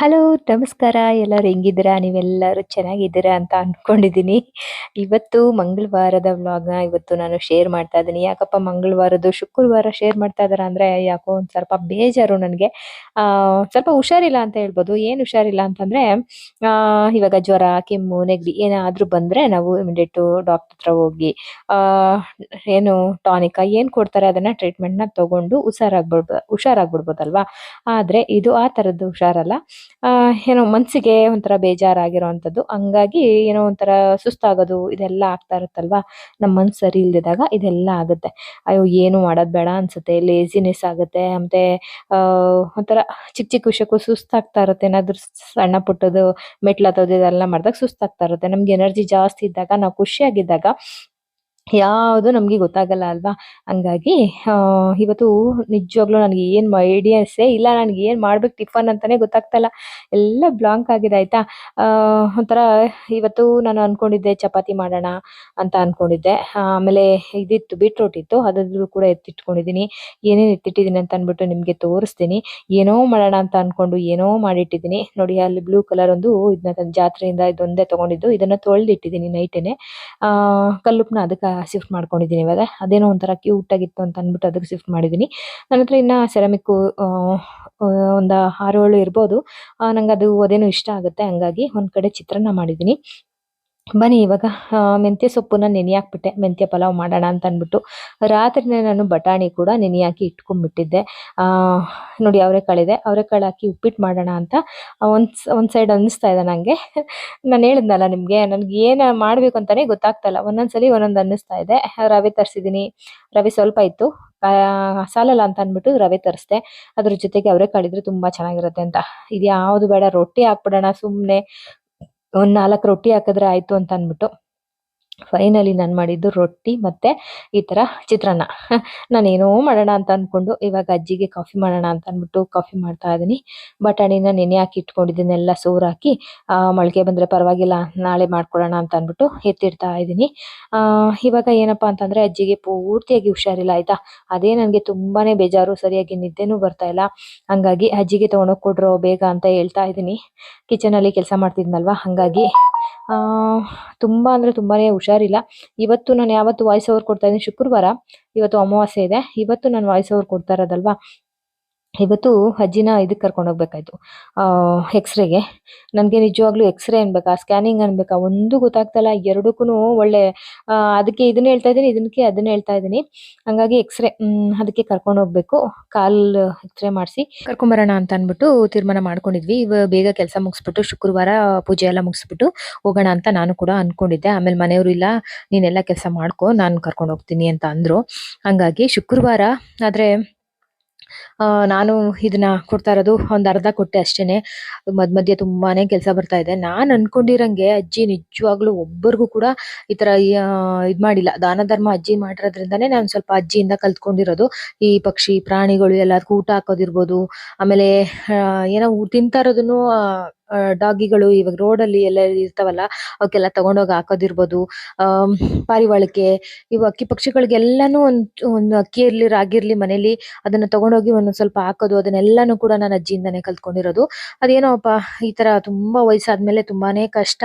Hello ನಮಸ್ಕಾರ. ಎಲ್ಲರೂ ಹೆಂಗಿದ್ದೀರಾ? ನೀವೆಲ್ಲರೂ ಚೆನ್ನಾಗಿದ್ದೀರಾ ಅಂತ ಅಂದ್ಕೊಂಡಿದ್ದೀನಿ ಇವತ್ತು ಮಂಗಳವಾರದ ವ್ಲಾಗ್ನ ಇವತ್ತು ನಾನು ಶೇರ್ ಮಾಡ್ತಾ ಇದ್ದೀನಿ. ಯಾಕಪ್ಪ ಮಂಗಳವಾರದ್ದು? ಶುಕ್ರವಾರ ಶೇರ್ ಮಾಡ್ತಾ ಇದ್ದಾರೆ ಅಂದರೆ ಯಾಕೋ ಒಂದು ಸ್ವಲ್ಪ ಬೇಜಾರು ನನಗೆ. ಸ್ವಲ್ಪ ಹುಷಾರಿಲ್ಲ ಅಂತ ಹೇಳ್ಬೋದು. ಏನು ಹುಷಾರಿಲ್ಲ ಅಂತಂದರೆ ಇವಾಗ ಜ್ವರ, ಕೆಮ್ಮು, ನೆಗಡಿ ಏನಾದರೂ ಬಂದರೆ ನಾವು ಇಮಿಡಿಯೇಟು ಡಾಕ್ಟರ್ ಹತ್ರ ಹೋಗಿ ಏನು ಟಾನಿಕ ಏನು ಕೊಡ್ತಾರೆ ಅದನ್ನು ಟ್ರೀಟ್ಮೆಂಟ್ನ ತಗೊಂಡು ಹುಷಾರಾಗ್ಬಿಡ್ಬೋ, ಹುಷಾರಾಗ್ಬಿಡ್ಬೋದಲ್ವಾ? ಆದರೆ ಇದು ಆ ಥರದ್ದು ಹುಷಾರಲ್ಲ. ಏನೋ ಮನ್ಸಿಗೆ ಒಂಥರ ಬೇಜಾರಾಗಿರೋವಂಥದ್ದು. ಹಂಗಾಗಿ ಏನೋ ಒಂಥರ ಸುಸ್ತಾಗೋದು ಇದೆಲ್ಲ ಆಗ್ತಾ ಇರುತ್ತಲ್ವಾ? ನಮ್ಮ ಮನ್ಸು ಸರಿ ಇಲ್ದಿದಾಗ ಇದೆಲ್ಲ ಆಗುತ್ತೆ. ಅಯ್ಯೋ, ಏನು ಮಾಡೋದು ಬೇಡ ಅನ್ಸುತ್ತೆ. ಲೇಸಿನೆಸ್ ಆಗುತ್ತೆ. ಮತ್ತೆ ಒಂಥರ ಚಿಕ್ಕ ಚಿಕ್ಕ ವಿಷಯಕ್ಕೂ ಸುಸ್ತಾಗ್ತಾ ಇರುತ್ತೆ. ಏನಾದ್ರು ಸಣ್ಣ ಪುಟ್ಟದು ಮೆಟ್ಲು ಹತ್ತೋದು ಇದೆಲ್ಲ ಮಾಡಿದಾಗ ಸುಸ್ತಾಗ್ತಾ ಇರುತ್ತೆ. ನಮ್ಗೆ ಎನರ್ಜಿ ಜಾಸ್ತಿ ಇದ್ದಾಗ, ನಾವು ಖುಷಿಯಾಗಿದ್ದಾಗ ಯಾವುದು ನಮಗೆ ಗೊತ್ತಾಗಲ್ಲ ಅಲ್ವಾ? ಹಂಗಾಗಿ ಇವತ್ತು ನಿಜವಾಗ್ಲೂ ನನಗೆ ಏನು ಐಡಿಯಾಸೇ ಇಲ್ಲ. ನನಗೆ ಏನು ಮಾಡ್ಬೇಕು ಟಿಫನ್ ಅಂತಾನೆ ಗೊತ್ತಾಗ್ತಾ ಇಲ್ಲ. ಎಲ್ಲ ಬ್ಲಾಂಕ್ ಆಗಿದೆ, ಆಯ್ತಾ? ಒಂಥರ ಇವತ್ತು ನಾನು ಅನ್ಕೊಂಡಿದ್ದೆ ಚಪಾತಿ ಮಾಡೋಣ ಅಂತ ಅನ್ಕೊಂಡಿದ್ದೆ. ಆಮೇಲೆ ಇದಿತ್ತು, ಬೀಟ್ರೋಟ್ ಇತ್ತು. ಅದ್ರದ್ದು ಕೂಡ ಎತ್ತಿಟ್ಕೊಂಡಿದ್ದೀನಿ. ಏನೇನು ಎತ್ತಿಟ್ಟಿದ್ದೀನಿ ಅಂತ ಅಂದ್ಬಿಟ್ಟು ನಿಮಗೆ ತೋರಿಸ್ತೀನಿ. ಏನೋ ಮಾಡೋಣ ಅಂತ ಅನ್ಕೊಂಡು ಏನೋ ಮಾಡಿಟ್ಟಿದ್ದೀನಿ. ನೋಡಿ, ಅಲ್ಲಿ ಬ್ಲೂ ಕಲರ್ ಒಂದು ಇದನ್ನ ಜಾತ್ರೆಯಿಂದ ಇದೊಂದೇ ತಗೊಂಡಿದ್ದು. ಇದನ್ನ ತೊಳೆದಿಟ್ಟಿದ್ದೀನಿ ನೈಟೇನೆ. ಆ ಕಲ್ಲುಪ್ಪನ ಅದಕ್ಕೆ ಶಿಫ್ಟ್ ಮಾಡ್ಕೊಂಡಿದ್ದೀನಿ ಇವಾಗ. ಅದೇನೋ ಒಂಥರ ಕ್ಯೂಟ್ ಆಗಿತ್ತು ಅಂತ ಅಂದ್ಬಿಟ್ಟು ಅದಕ್ಕೆ ಶಿಫ್ಟ್ ಮಾಡಿದ್ದೀನಿ. ನನ್ನ ಹತ್ರ ಇನ್ನು ಸೆರಾಮಿಕ್ ಒಂದು ಆರು ಏಳು ಇರ್ಬೋದು. ನನಗೆ ನಂಗೆ ಅದು ಅದೇನೋ ಇಷ್ಟ ಆಗುತ್ತೆ, ಹಂಗಾಗಿ ಒಂದು ಕಡೆ ಚಿತ್ರಾನ್ನ ಮಾಡಿದ್ದೀನಿ. ಬನ್ನಿ ಇವಾಗ ಮೆಂತ್ಯ ಸೊಪ್ಪನ್ನ ನೆನೆ ಹಾಕ್ಬಿಟ್ಟೆ. ಮೆಂತ್ಯ ಪಲಾವ್ ಮಾಡೋಣ ಅಂತ ಅಂದ್ಬಿಟ್ಟು ರಾತ್ರಿನೇ ನಾನು ಬಟಾಣಿ ಕೂಡ ನೆನೆ ಹಾಕಿ ಇಟ್ಕೊಂಡ್ಬಿಟ್ಟಿದ್ದೆ. ನೋಡಿ ಅವರೆಕಾಳಿದೆ ಅವರೆಕಾಳು ಹಾಕಿ ಉಪ್ಪಿಟ್ಟು ಮಾಡೋಣ ಅಂತ ಒಂದು ಒಂದು ಸೈಡ್ ಅನ್ನಿಸ್ತಾ ಇದೆ ನನಗೆ ನಾನು ಹೇಳಿದ್ನಲ್ಲ ನಿಮಗೆ, ನನಗೆ ಏನು ಮಾಡಬೇಕು ಅಂತಲೇ ಗೊತ್ತಾಗ್ತಾ ಇಲ್ಲ ಒಂದೊಂದ್ಸಲಿ ಒಂದೊಂದು ಅನ್ನಿಸ್ತಾ ಇದೆ. ರವೆ ತರಿಸಿದ್ದೀನಿ ರವೆ ಸ್ವಲ್ಪ ಇತ್ತು. ಸಾಲಲ್ಲ ಅಂತ ಅಂದ್ಬಿಟ್ಟು ರವೆ ತರಿಸ್ದೆ. ಅದ್ರ ಜೊತೆಗೆ ಅವರೆಕಾಳು ಇದ್ರೆ ತುಂಬಾ ಚೆನ್ನಾಗಿರುತ್ತೆ ಅಂತ. ಇದು ಯಾವುದು ಬೇಡ, ರೊಟ್ಟಿ ಹಾಕ್ಬಿಡೋಣ ಸುಮ್ಮನೆ ಒಂದ್ ನಾಲ್ಕು ರೊಟ್ಟಿ ಹಾಕಿದ್ರೆ ಆಯ್ತು ಅಂತ ಅಂದ್ಬಿಟ್ಟು. ಫೈನಲಿ ನಾನು ಮಾಡಿದ್ದು ರೊಟ್ಟಿ ಮತ್ತೆ ಈ ತರ ಚಿತ್ರಾನ್ನ. ನಾನೇನೋ ಮಾಡೋಣ ಅಂತ ಅಂದ್ಕೊಂಡು ಇವಾಗ ಅಜ್ಜಿಗೆ ಕಾಫಿ ಮಾಡೋಣ ಅಂತ ಅಂದ್ಬಿಟ್ಟು ಕಾಫಿ ಮಾಡ್ತಾ ಇದ್ದೀನಿ ಬಟಾಣಿನ ನೆನೆ ಹಾಕಿ ಇಟ್ಕೊಂಡಿದ್ದೀನೆಲ್ಲ ಸೋರ್ ಹಾಕಿ ಮೊಳಕೆ ಬಂದ್ರೆ ಪರವಾಗಿಲ್ಲ, ನಾಳೆ ಮಾಡ್ಕೊಡೋಣ ಅಂತ ಅಂದ್ಬಿಟ್ಟು ಎತ್ತಿಡ್ತಾ ಇದ್ದೀನಿ ಇವಾಗ ಏನಪ್ಪ ಅಂತಂದ್ರೆ ಅಜ್ಜಿಗೆ ಪೂರ್ತಿಯಾಗಿ ಹುಷಾರಿಲ್ಲ, ಆಯ್ತಾ? ಅದೇ ನನಗೆ ತುಂಬಾನೇ ಬೇಜಾರು, ಸರಿಯಾಗಿ ನಿದ್ದೆನೂ ಬರ್ತಾ ಇಲ್ಲ. ಹಂಗಾಗಿ ಅಜ್ಜಿಗೆ ತಗೊಂಡೋಗಿ ಕೊಡ್ರೋ ಬೇಗ ಅಂತ ಹೇಳ್ತಾ ಇದ್ದೀನಿ ಕಿಚನ್ ಅಲ್ಲಿ ಕೆಲಸ ಮಾಡ್ತಿದ್ನಲ್ವಾ? ಹಂಗಾಗಿ ತುಂಬಾ ಅಂದ್ರೆ ತುಂಬಾನೇ ಹುಷಾರಿಲ್ಲ. ಇವತ್ತು ನಾನು ಯಾವತ್ತು ವಾಯ್ಸ್ ಓವರ್ ಕೊಡ್ತಾ ಇದ್ದೀನಿ ಶುಕ್ರವಾರ. ಇವತ್ತು ಅಮಾವಾಸ್ಯೆ ಇದೆ. ಇವತ್ತು ನಾನು ವಾಯ್ಸ್ ಓವರ್ ಕೊಡ್ತಾ ಇರೋದಲ್ವಾ? ಇವತ್ತು ಅಜ್ಜಿನ ಇದಕ್ಕೆ ಕರ್ಕೊಂಡು ಹೋಗ್ಬೇಕಾಯ್ತು. ಎಕ್ಸ್ರೇಗೆ ನನಗೆ ನಿಜವಾಗ್ಲೂ ಎಕ್ಸ್ರೇ ಅನ್ಬೇಕಾ ಸ್ಕ್ಯಾನಿಂಗ್ ಅನ್ಬೇಕಾ, ಒಂದು ಗೊತ್ತಾಗ್ತಲ್ಲ ಎರಡಕ್ಕೂ ಒಳ್ಳೆ ಅದಕ್ಕೆ ಇದನ್ನ ಹೇಳ್ತಾ ಇದ್ದೀನಿ, ಇದಕ್ಕೆ ಅದನ್ನ ಹೇಳ್ತಾ ಇದ್ದೀನಿ. ಹಂಗಾಗಿ ಎಕ್ಸ್ರೇ ಅದಕ್ಕೆ ಕರ್ಕೊಂಡು ಹೋಗ್ಬೇಕು. ಕಾಲ್ ಎಕ್ಸ್ರೇ ಮಾಡಿಸಿ. ಕರ್ಕೊಂಬರೋಣ ಅಂತ ಅಂದ್ಬಿಟ್ಟು ತೀರ್ಮಾನ ಮಾಡ್ಕೊಂಡಿದ್ವಿ. ಇವ ಬೇಗ ಕೆಲಸ ಮುಗಿಸ್ಬಿಟ್ಟು, ಶುಕ್ರವಾರ ಪೂಜೆ ಎಲ್ಲ ಮುಗಿಸ್ಬಿಟ್ಟು ಹೋಗೋಣ ಅಂತ ನಾನು ಕೂಡ ಅನ್ಕೊಂಡಿದ್ದೆ. ಆಮೇಲೆ ಮನೆಯವರು ಇಲ್ಲ, ನೀನೆಲ್ಲ ಕೆಲಸ ಮಾಡ್ಕೊ, ನಾನು ಕರ್ಕೊಂಡು ಹೋಗ್ತೀನಿ ಅಂತ ಅಂದರು. ಹಂಗಾಗಿ ಶುಕ್ರವಾರ, ಆದ್ರೆ ನಾನು ಇದನ್ನ ಕೊಡ್ತಾ ಇರೋದು ಒಂದ್ ಅರ್ಧ ಕೊಟ್ಟೆ ಅಷ್ಟೇನೆ. ಮಧ್ಯ ಮಧ್ಯೆ ತುಂಬಾನೇ ಕೆಲಸ ಬರ್ತಾ ಇದೆ. ನಾನ್ ಅನ್ಕೊಂಡಿರಂಗೆ ಅಜ್ಜಿ ನಿಜವಾಗ್ಲೂ ಒಬ್ಬರಿಗೂ ಕೂಡ ಈ ತರ ಇದ್ ಮಾಡಿಲ್ಲ. ದಾನ ಧರ್ಮ ಅಜ್ಜಿ ಮಾಡಿರೋದ್ರಿಂದಾನೆ ನಾನು ಸ್ವಲ್ಪ ಅಜ್ಜಿಯಿಂದ ಕಲ್ತ್ಕೊಂಡಿರೋದು. ಈ ಪಕ್ಷಿ ಪ್ರಾಣಿಗಳು ಎಲ್ಲದಕ್ಕೂ ಊಟ ಹಾಕೋದಿರ್ಬೋದು. ಆಮೇಲೆ ಏನೋ ತಿಂತಾ ಇರೋದನ್ನು ಡಾಗಿಗಳು ಇವಾಗ ರೋಡ್ ಅಲ್ಲಿ ಎಲ್ಲ ಇರ್ತಾವಲ್ಲ ಅವಕ್ಕೆಲ್ಲ ತಗೊಂಡೋಗಿ ಹಾಕೋದಿರ್ಬೋದು. ಆಮ್, ಪಾರಿವಾಳಕ್ಕೆ ಇವು ಅಕ್ಕಿ ಪಕ್ಷಿಗಳಿಗೆಲ್ಲಾನು ಒಂದ್ ಒಂದು ಅಕ್ಕಿ ಇರ್ಲಿ ರಾಗಿ ಇರ್ಲಿ ಮನೇಲಿ ಅದನ್ನ ತಗೊಂಡೋಗಿ ಒಂದೊಂದ್ ಸ್ವಲ್ಪ ಹಾಕೋದು ಅದನ್ನೆಲ್ಲಾನು ಕೂಡ ನಾನು ಅಜ್ಜಿಯಿಂದಾನೇ ಕಲ್ತ್ಕೊಂಡಿರೋದು. ಅದೇನೋ ಅಪ್ಪ ಈ ತರ ತುಂಬಾ ವಯಸ್ಸಾದ್ಮೇಲೆ ತುಂಬಾನೇ ಕಷ್ಟ.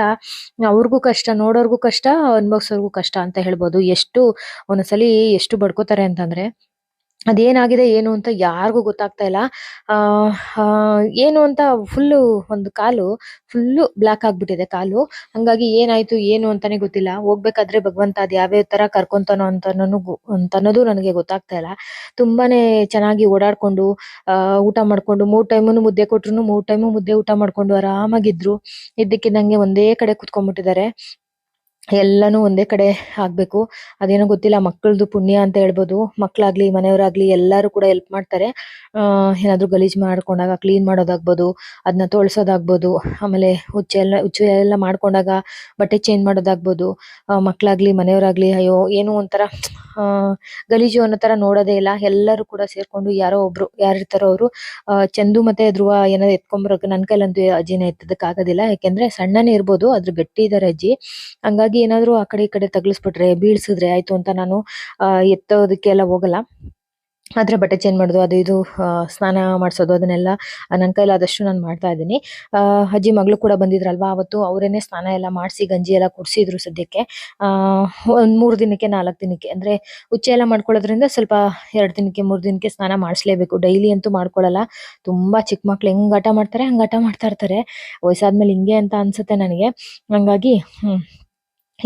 ಅವ್ರಿಗೂ ಕಷ್ಟ ನೋಡೋರ್ಗೂ ಕಷ್ಟ ಅನ್ಭವ್ಸೋರ್ಗೂ ಕಷ್ಟ ಅಂತ ಹೇಳ್ಬೋದು. ಎಷ್ಟು ಒಂದೊಂದ್ಸಲಿ ಎಷ್ಟು ಬಡ್ಕೋತಾರೆ ಅಂತಂದ್ರೆ ಅದೇನಾಗಿದೆ, ಏನು ಅಂತ ಯಾರಿಗೂ ಗೊತ್ತಾಗ್ತಾ ಇಲ್ಲ. ಏನು ಅಂತ ಫುಲ್ಲು ಒಂದು ಕಾಲು, ಫುಲ್ಲು ಬ್ಲಾಕ್ ಆಗ್ಬಿಟ್ಟಿದೆ ಕಾಲು. ಹಂಗಾಗಿ ಏನಾಯ್ತು, ಏನು ಅಂತಾನೆ ಗೊತ್ತಿಲ್ಲ. ಹೋಗ್ಬೇಕಾದ್ರೆ ಭಗವಂತ ಅದ್ ಯಾವ್ಯಾವ ತರ ಕರ್ಕೊಂತಾನೋ ಅಂತ ಅನ್ನೋದು ನನಗೆ ಗೊತ್ತಾಗ್ತಾ ಇಲ್ಲ. ತುಂಬಾನೇ ಚೆನ್ನಾಗಿ ಓಡಾಡ್ಕೊಂಡು ಊಟ ಮಾಡ್ಕೊಂಡು, ಮೂರ್ ಟೈಮು ಮುದ್ದೆ ಕೊಟ್ರು ಮೂರ್ ಟೈಮು ಮುದ್ದೆ ಊಟ ಮಾಡ್ಕೊಂಡು ಆರಾಮಾಗಿದ್ರು. ಇದ್ದಕ್ಕಿದ್ದಂಗೆ ಒಂದೇ ಕಡೆ ಕುತ್ಕೊಂಡ್ಬಿಟ್ಟಿದ್ದಾರೆ. ಎಲ್ಲಾನು ಒಂದೇ ಕಡೆ ಆಗ್ಬೇಕು. ಅದೇನೋ ಗೊತ್ತಿಲ್ಲ ಮಕ್ಕಳದು ಪುಣ್ಯ ಅಂತ ಹೇಳ್ಬೋದು. ಮಕ್ಕಳಾಗ್ಲಿ ಮನೆಯವರಾಗ್ಲಿ ಎಲ್ಲರೂ ಕೂಡ ಹೆಲ್ಪ್ ಮಾಡ್ತಾರೆ. ಏನಾದ್ರು ಗಲೀಜ್ ಮಾಡ್ಕೊಂಡಾಗ ಕ್ಲೀನ್ ಮಾಡೋದಾಗ್ಬೋದು ಅದನ್ನ ತೊಳ್ಸೋದಾಗ್ಬೋದು, ಆಮೇಲೆ ಹುಚ್ಚ ಎಲ್ಲ ಹುಚ್ಚು ಎಲ್ಲ ಮಾಡ್ಕೊಂಡಾಗ ಬಟ್ಟೆ ಚೇಂಜ್ ಮಾಡೋದಾಗ್ಬೋದು ಮಕ್ಕಳಾಗ್ಲಿ ಮನೆಯವರಾಗ್ಲಿ, ಅಯ್ಯೋ, ಏನೋ ಒಂಥರ ಗಲೀಜು ಅನ್ನೋ ತರ ನೋಡೋದೇ ಇಲ್ಲ. ಎಲ್ಲರೂ ಕೂಡ ಸೇರ್ಕೊಂಡು ಯಾರೋ ಒಬ್ರು ಯಾರಿರ್ತಾರೋ ಅವರು ಚಂದು ಮತ್ತೆ ಧ್ರುವ ಏನಾದ್ರು ಎತ್ಕೊಂಬರೋಕೆ ನನ್ನ ಕೈಲಂತೂ ಅಜ್ಜಿನ ಎತ್ತದಕ್ಕಾಗೋದಿಲ್ಲ ಯಾಕೆಂದ್ರೆ ಸಣ್ಣನೇ ಇರ್ಬೋದು, ಆದ್ರೆ ಗಟ್ಟಿ ಇದಾರೆ ಅಜ್ಜಿ. ಹಂಗಾಗಿ ಏನಾದ್ರು ಆ ಕಡೆ ಈ ಕಡೆ ತಗಲಿಸ್ಬಿಟ್ರೆ, ಬೀಳ್ಸಿದ್ರೆ ಆಯ್ತು ಅಂತ ನಾನು, ಆ ಎತ್ತೋದಕ್ಕೆ ಎಲ್ಲ ಹೋಗಲ್ಲ. ಆದರೆ ಬಟ್ಟೆ ಚೇಂಜ್ ಮಾಡೋದು, ಅದು ಇದು ಸ್ನಾನ ಮಾಡಿಸೋದು, ಅದನ್ನೆಲ್ಲ ನನ್ನ ಕೈಲಾದಷ್ಟು ನಾನು ಮಾಡ್ತಾ ಇದ್ದೀನಿ. ಅಜ್ಜಿ ಮಗಳು ಕೂಡ ಬಂದಿದ್ರಲ್ವಾ, ಅವತ್ತು ಅವರೇನೆ ಸ್ನಾನ ಎಲ್ಲ ಮಾಡಿಸಿ, ಗಂಜಿ ಎಲ್ಲ ಕುಡಿಸಿದ್ರು ಸದ್ಯಕ್ಕೆ. ಒಂದು ಮೂರು ದಿನಕ್ಕೆ, ನಾಲ್ಕು ದಿನಕ್ಕೆ, ಅಂದರೆ ಉಚ್ಚೆ ಎಲ್ಲ ಮಾಡ್ಕೊಳ್ಳೋದ್ರಿಂದ ಸ್ವಲ್ಪ ಎರಡು ದಿನಕ್ಕೆ, ಮೂರು ದಿನಕ್ಕೆ ಸ್ನಾನ ಮಾಡಿಸ್ಲೇಬೇಕು. ಡೈಲಿ ಅಂತೂ ಮಾಡ್ಕೊಳ್ಳಲ್ಲ. ತುಂಬ ಚಿಕ್ಕ ಮಕ್ಳು ಹೆಂಗ್ ಆಟ ಮಾಡ್ತಾರೆ, ಹಂಗೆ ಆಟ ಮಾಡ್ತಾ ಇರ್ತಾರೆ. ವಯಸ್ಸಾದ್ಮೇಲೆ ಹಿಂಗೆ ಅಂತ ಅನ್ಸುತ್ತೆ ನನಗೆ. ಹಂಗಾಗಿ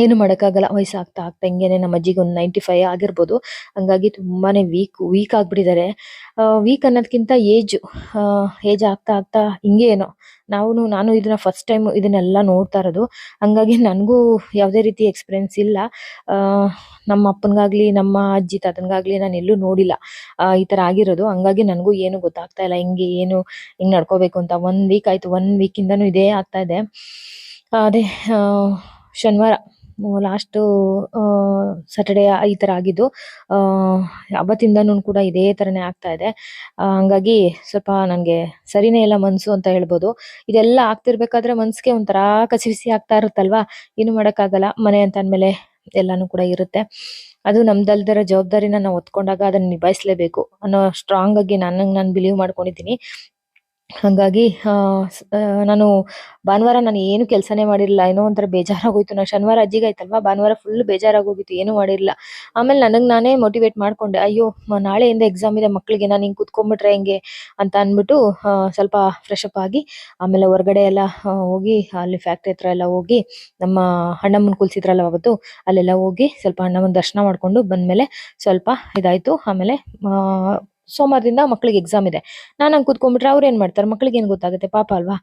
ಏನು ಮಾಡೋಕ್ಕಾಗಲ್ಲ, ವಯಸ್ಸಾಗ್ತಾ ಆಗ್ತಾ ಹಿಂಗೇನೆ ನಮ್ಮ ಅಜ್ಜಿಗೆ ಒಂದು ನೈಂಟಿ ಫೈವ್ ಆಗಿರ್ಬೋದು. ಹಂಗಾಗಿ ತುಂಬಾನೇ ವೀಕ್ ವೀಕ್ ಆಗಿಬಿಟ್ಟಿದ್ದಾರೆ. ವೀಕ್ ಅನ್ನೋದಕ್ಕಿಂತ ಏಜ್ ಏಜ್ ಆಗ್ತಾ ಆಗ್ತಾ ಹಿಂಗೆ ಏನೋ ನಾವು ನಾನು ಇದನ್ನ ಫಸ್ಟ್ ಟೈಮ್ ಇದನ್ನೆಲ್ಲ ನೋಡ್ತಾ ಇರೋದು. ಹಂಗಾಗಿ ನನಗೂ ಯಾವುದೇ ರೀತಿ ಎಕ್ಸ್ಪೀರಿಯನ್ಸ್ ಇಲ್ಲ. ನಮ್ಮ ಅಪ್ಪನಿಗಾಗ್ಲಿ, ನಮ್ಮ ಅಜ್ಜಿ ತಾತನಿಗಾಗ್ಲಿ ನಾನು ಎಲ್ಲೂ ನೋಡಿಲ್ಲ. ಈ ಥರ ಆಗಿರೋದು. ಹಂಗಾಗಿ ನನಗೂ ಏನು ಗೊತ್ತಾಗ್ತಾ ಇಲ್ಲ, ಹಿಂಗೆ ಏನು, ಹಿಂಗೆ ನಡ್ಕೋಬೇಕು ಅಂತ. ಒನ್ ವೀಕ್ ಆಯಿತು ಒನ್ ವೀಕಿಂದನೂ ಇದೇ ಆಗ್ತಾ ಇದೆ. ಅದೇ ಶನಿವಾರ. ಲಾಸ್ಟು ಸ್ಯಾಟರ್ಡೇ ಈ ತರ ಆಗಿದ್ದು. ಅವತ್ತಿಂದನೂ ಕೂಡ ಇದೇ ತರನೇ ಆಗ್ತಾ ಇದೆ. ಹಂಗಾಗಿ ಸ್ವಲ್ಪ ನನಗೆ ಸರಿನೇ ಇಲ್ಲ ಮನಸ್ಸು ಅಂತ ಹೇಳ್ಬೋದು. ಇದೆಲ್ಲ ಆಗ್ತಿರ್ಬೇಕಾದ್ರೆ ಮನಸ್ಸಿಗೆ ಒಂಥರ ಕಸಿವಿಸಿ ಆಗ್ತಾ ಇರುತ್ತಲ್ವಾ? ಏನು ಮಾಡೋಕ್ಕಾಗಲ್ಲ. ಮನೆ ಅಂತ ಅಂದ್ಮೇಲೆ ಎಲ್ಲಾನು ಕೂಡ ಇರುತ್ತೆ. ಅದು ನಮ್ದಲ್ದಿರೋ ಜವಾಬ್ದಾರಿನ ನಾವು ಒತ್ಕೊಂಡಾಗ ಅದನ್ನ ನಿಭಾಯಿಸ್ಲೇಬೇಕು ಅನ್ನೋ ಸ್ಟ್ರಾಂಗ್ ಆಗಿ ನನಗೆ ನಾನು ಬಿಲೀವ್ ಮಾಡ್ಕೊಂಡಿದ್ದೀನಿ. ಹಂಗಾಗಿ ನಾನು ಭಾನುವಾರ ನಾನು ಏನು ಕೆಲಸನೇ ಮಾಡಿರಲಿಲ್ಲ. ಏನೋ ಒಂಥರ ಬೇಜಾರಾಗೋಯ್ತು. ನಾ ಶನಿವಾರ ಅಜ್ಜಿಗೆ ಆಯ್ತಲ್ವಾ? ಭಾನುವಾರ ಫುಲ್ ಬೇಜಾರಾಗೋಗಿತ್ತು. ಏನು ಮಾಡಿರಲಿಲ್ಲ. ಆಮೇಲೆ ನನಗೆ ನಾನೇ ಮೋಟಿವೇಟ್ ಮಾಡ್ಕೊಂಡೆ. ಅಯ್ಯೋ ನಾಳೆ ನಾಳೆಯಿಂದ ಎಕ್ಸಾಮ್ ಇದೆ ಮಕ್ಕಳಿಗೆ ನಾನು ಹಿಂಗೆ ಕುತ್ಕೊಂಡ್ಬಿಟ್ರೆ ಹೆಂಗೆ ಅಂತ ಅಂದ್ಬಿಟ್ಟು ಸ್ವಲ್ಪ ಫ್ರೆಶ್ ಅಪ್ ಆಗಿ, ಆಮೇಲೆ ಹೊರಗಡೆ ಎಲ್ಲ ಹೋಗಿ, ಅಲ್ಲಿ ಫ್ಯಾಕ್ಟ್ರಿ ಹತ್ರ ಎಲ್ಲ ಹೋಗಿ, ನಮ್ಮ ಅಣ್ಣಮ್ಮನ ಕುಲ್ಸಿದ್ರಲ್ಲ ಅವತ್ತು, ಅಲ್ಲೆಲ್ಲ ಹೋಗಿ ಸ್ವಲ್ಪ ಅಣ್ಣಮ್ಮನ ದರ್ಶನ ಮಾಡ್ಕೊಂಡು ಬಂದ್ಮೇಲೆ ಸ್ವಲ್ಪ ಇದಾಯ್ತು. ಆಮೇಲೆ ಸೋಮವಾರದಿಂದ ಮಕ್ಕಳಿಗೆ ಎಕ್ಸಾಮ್ ಇದೆ. ನಾನು ಹಂಗೆ ಕೂತ್ಕೊಂಡ್ಬಿಟ್ರೆ ಅವ್ರು ಏನು ಮಾಡ್ತಾರೆ? ಮಕ್ಕಳಿಗೆ ಏನು ಗೊತ್ತಾಗುತ್ತೆ? ಪಾಪ ಅಲ್ವಾ?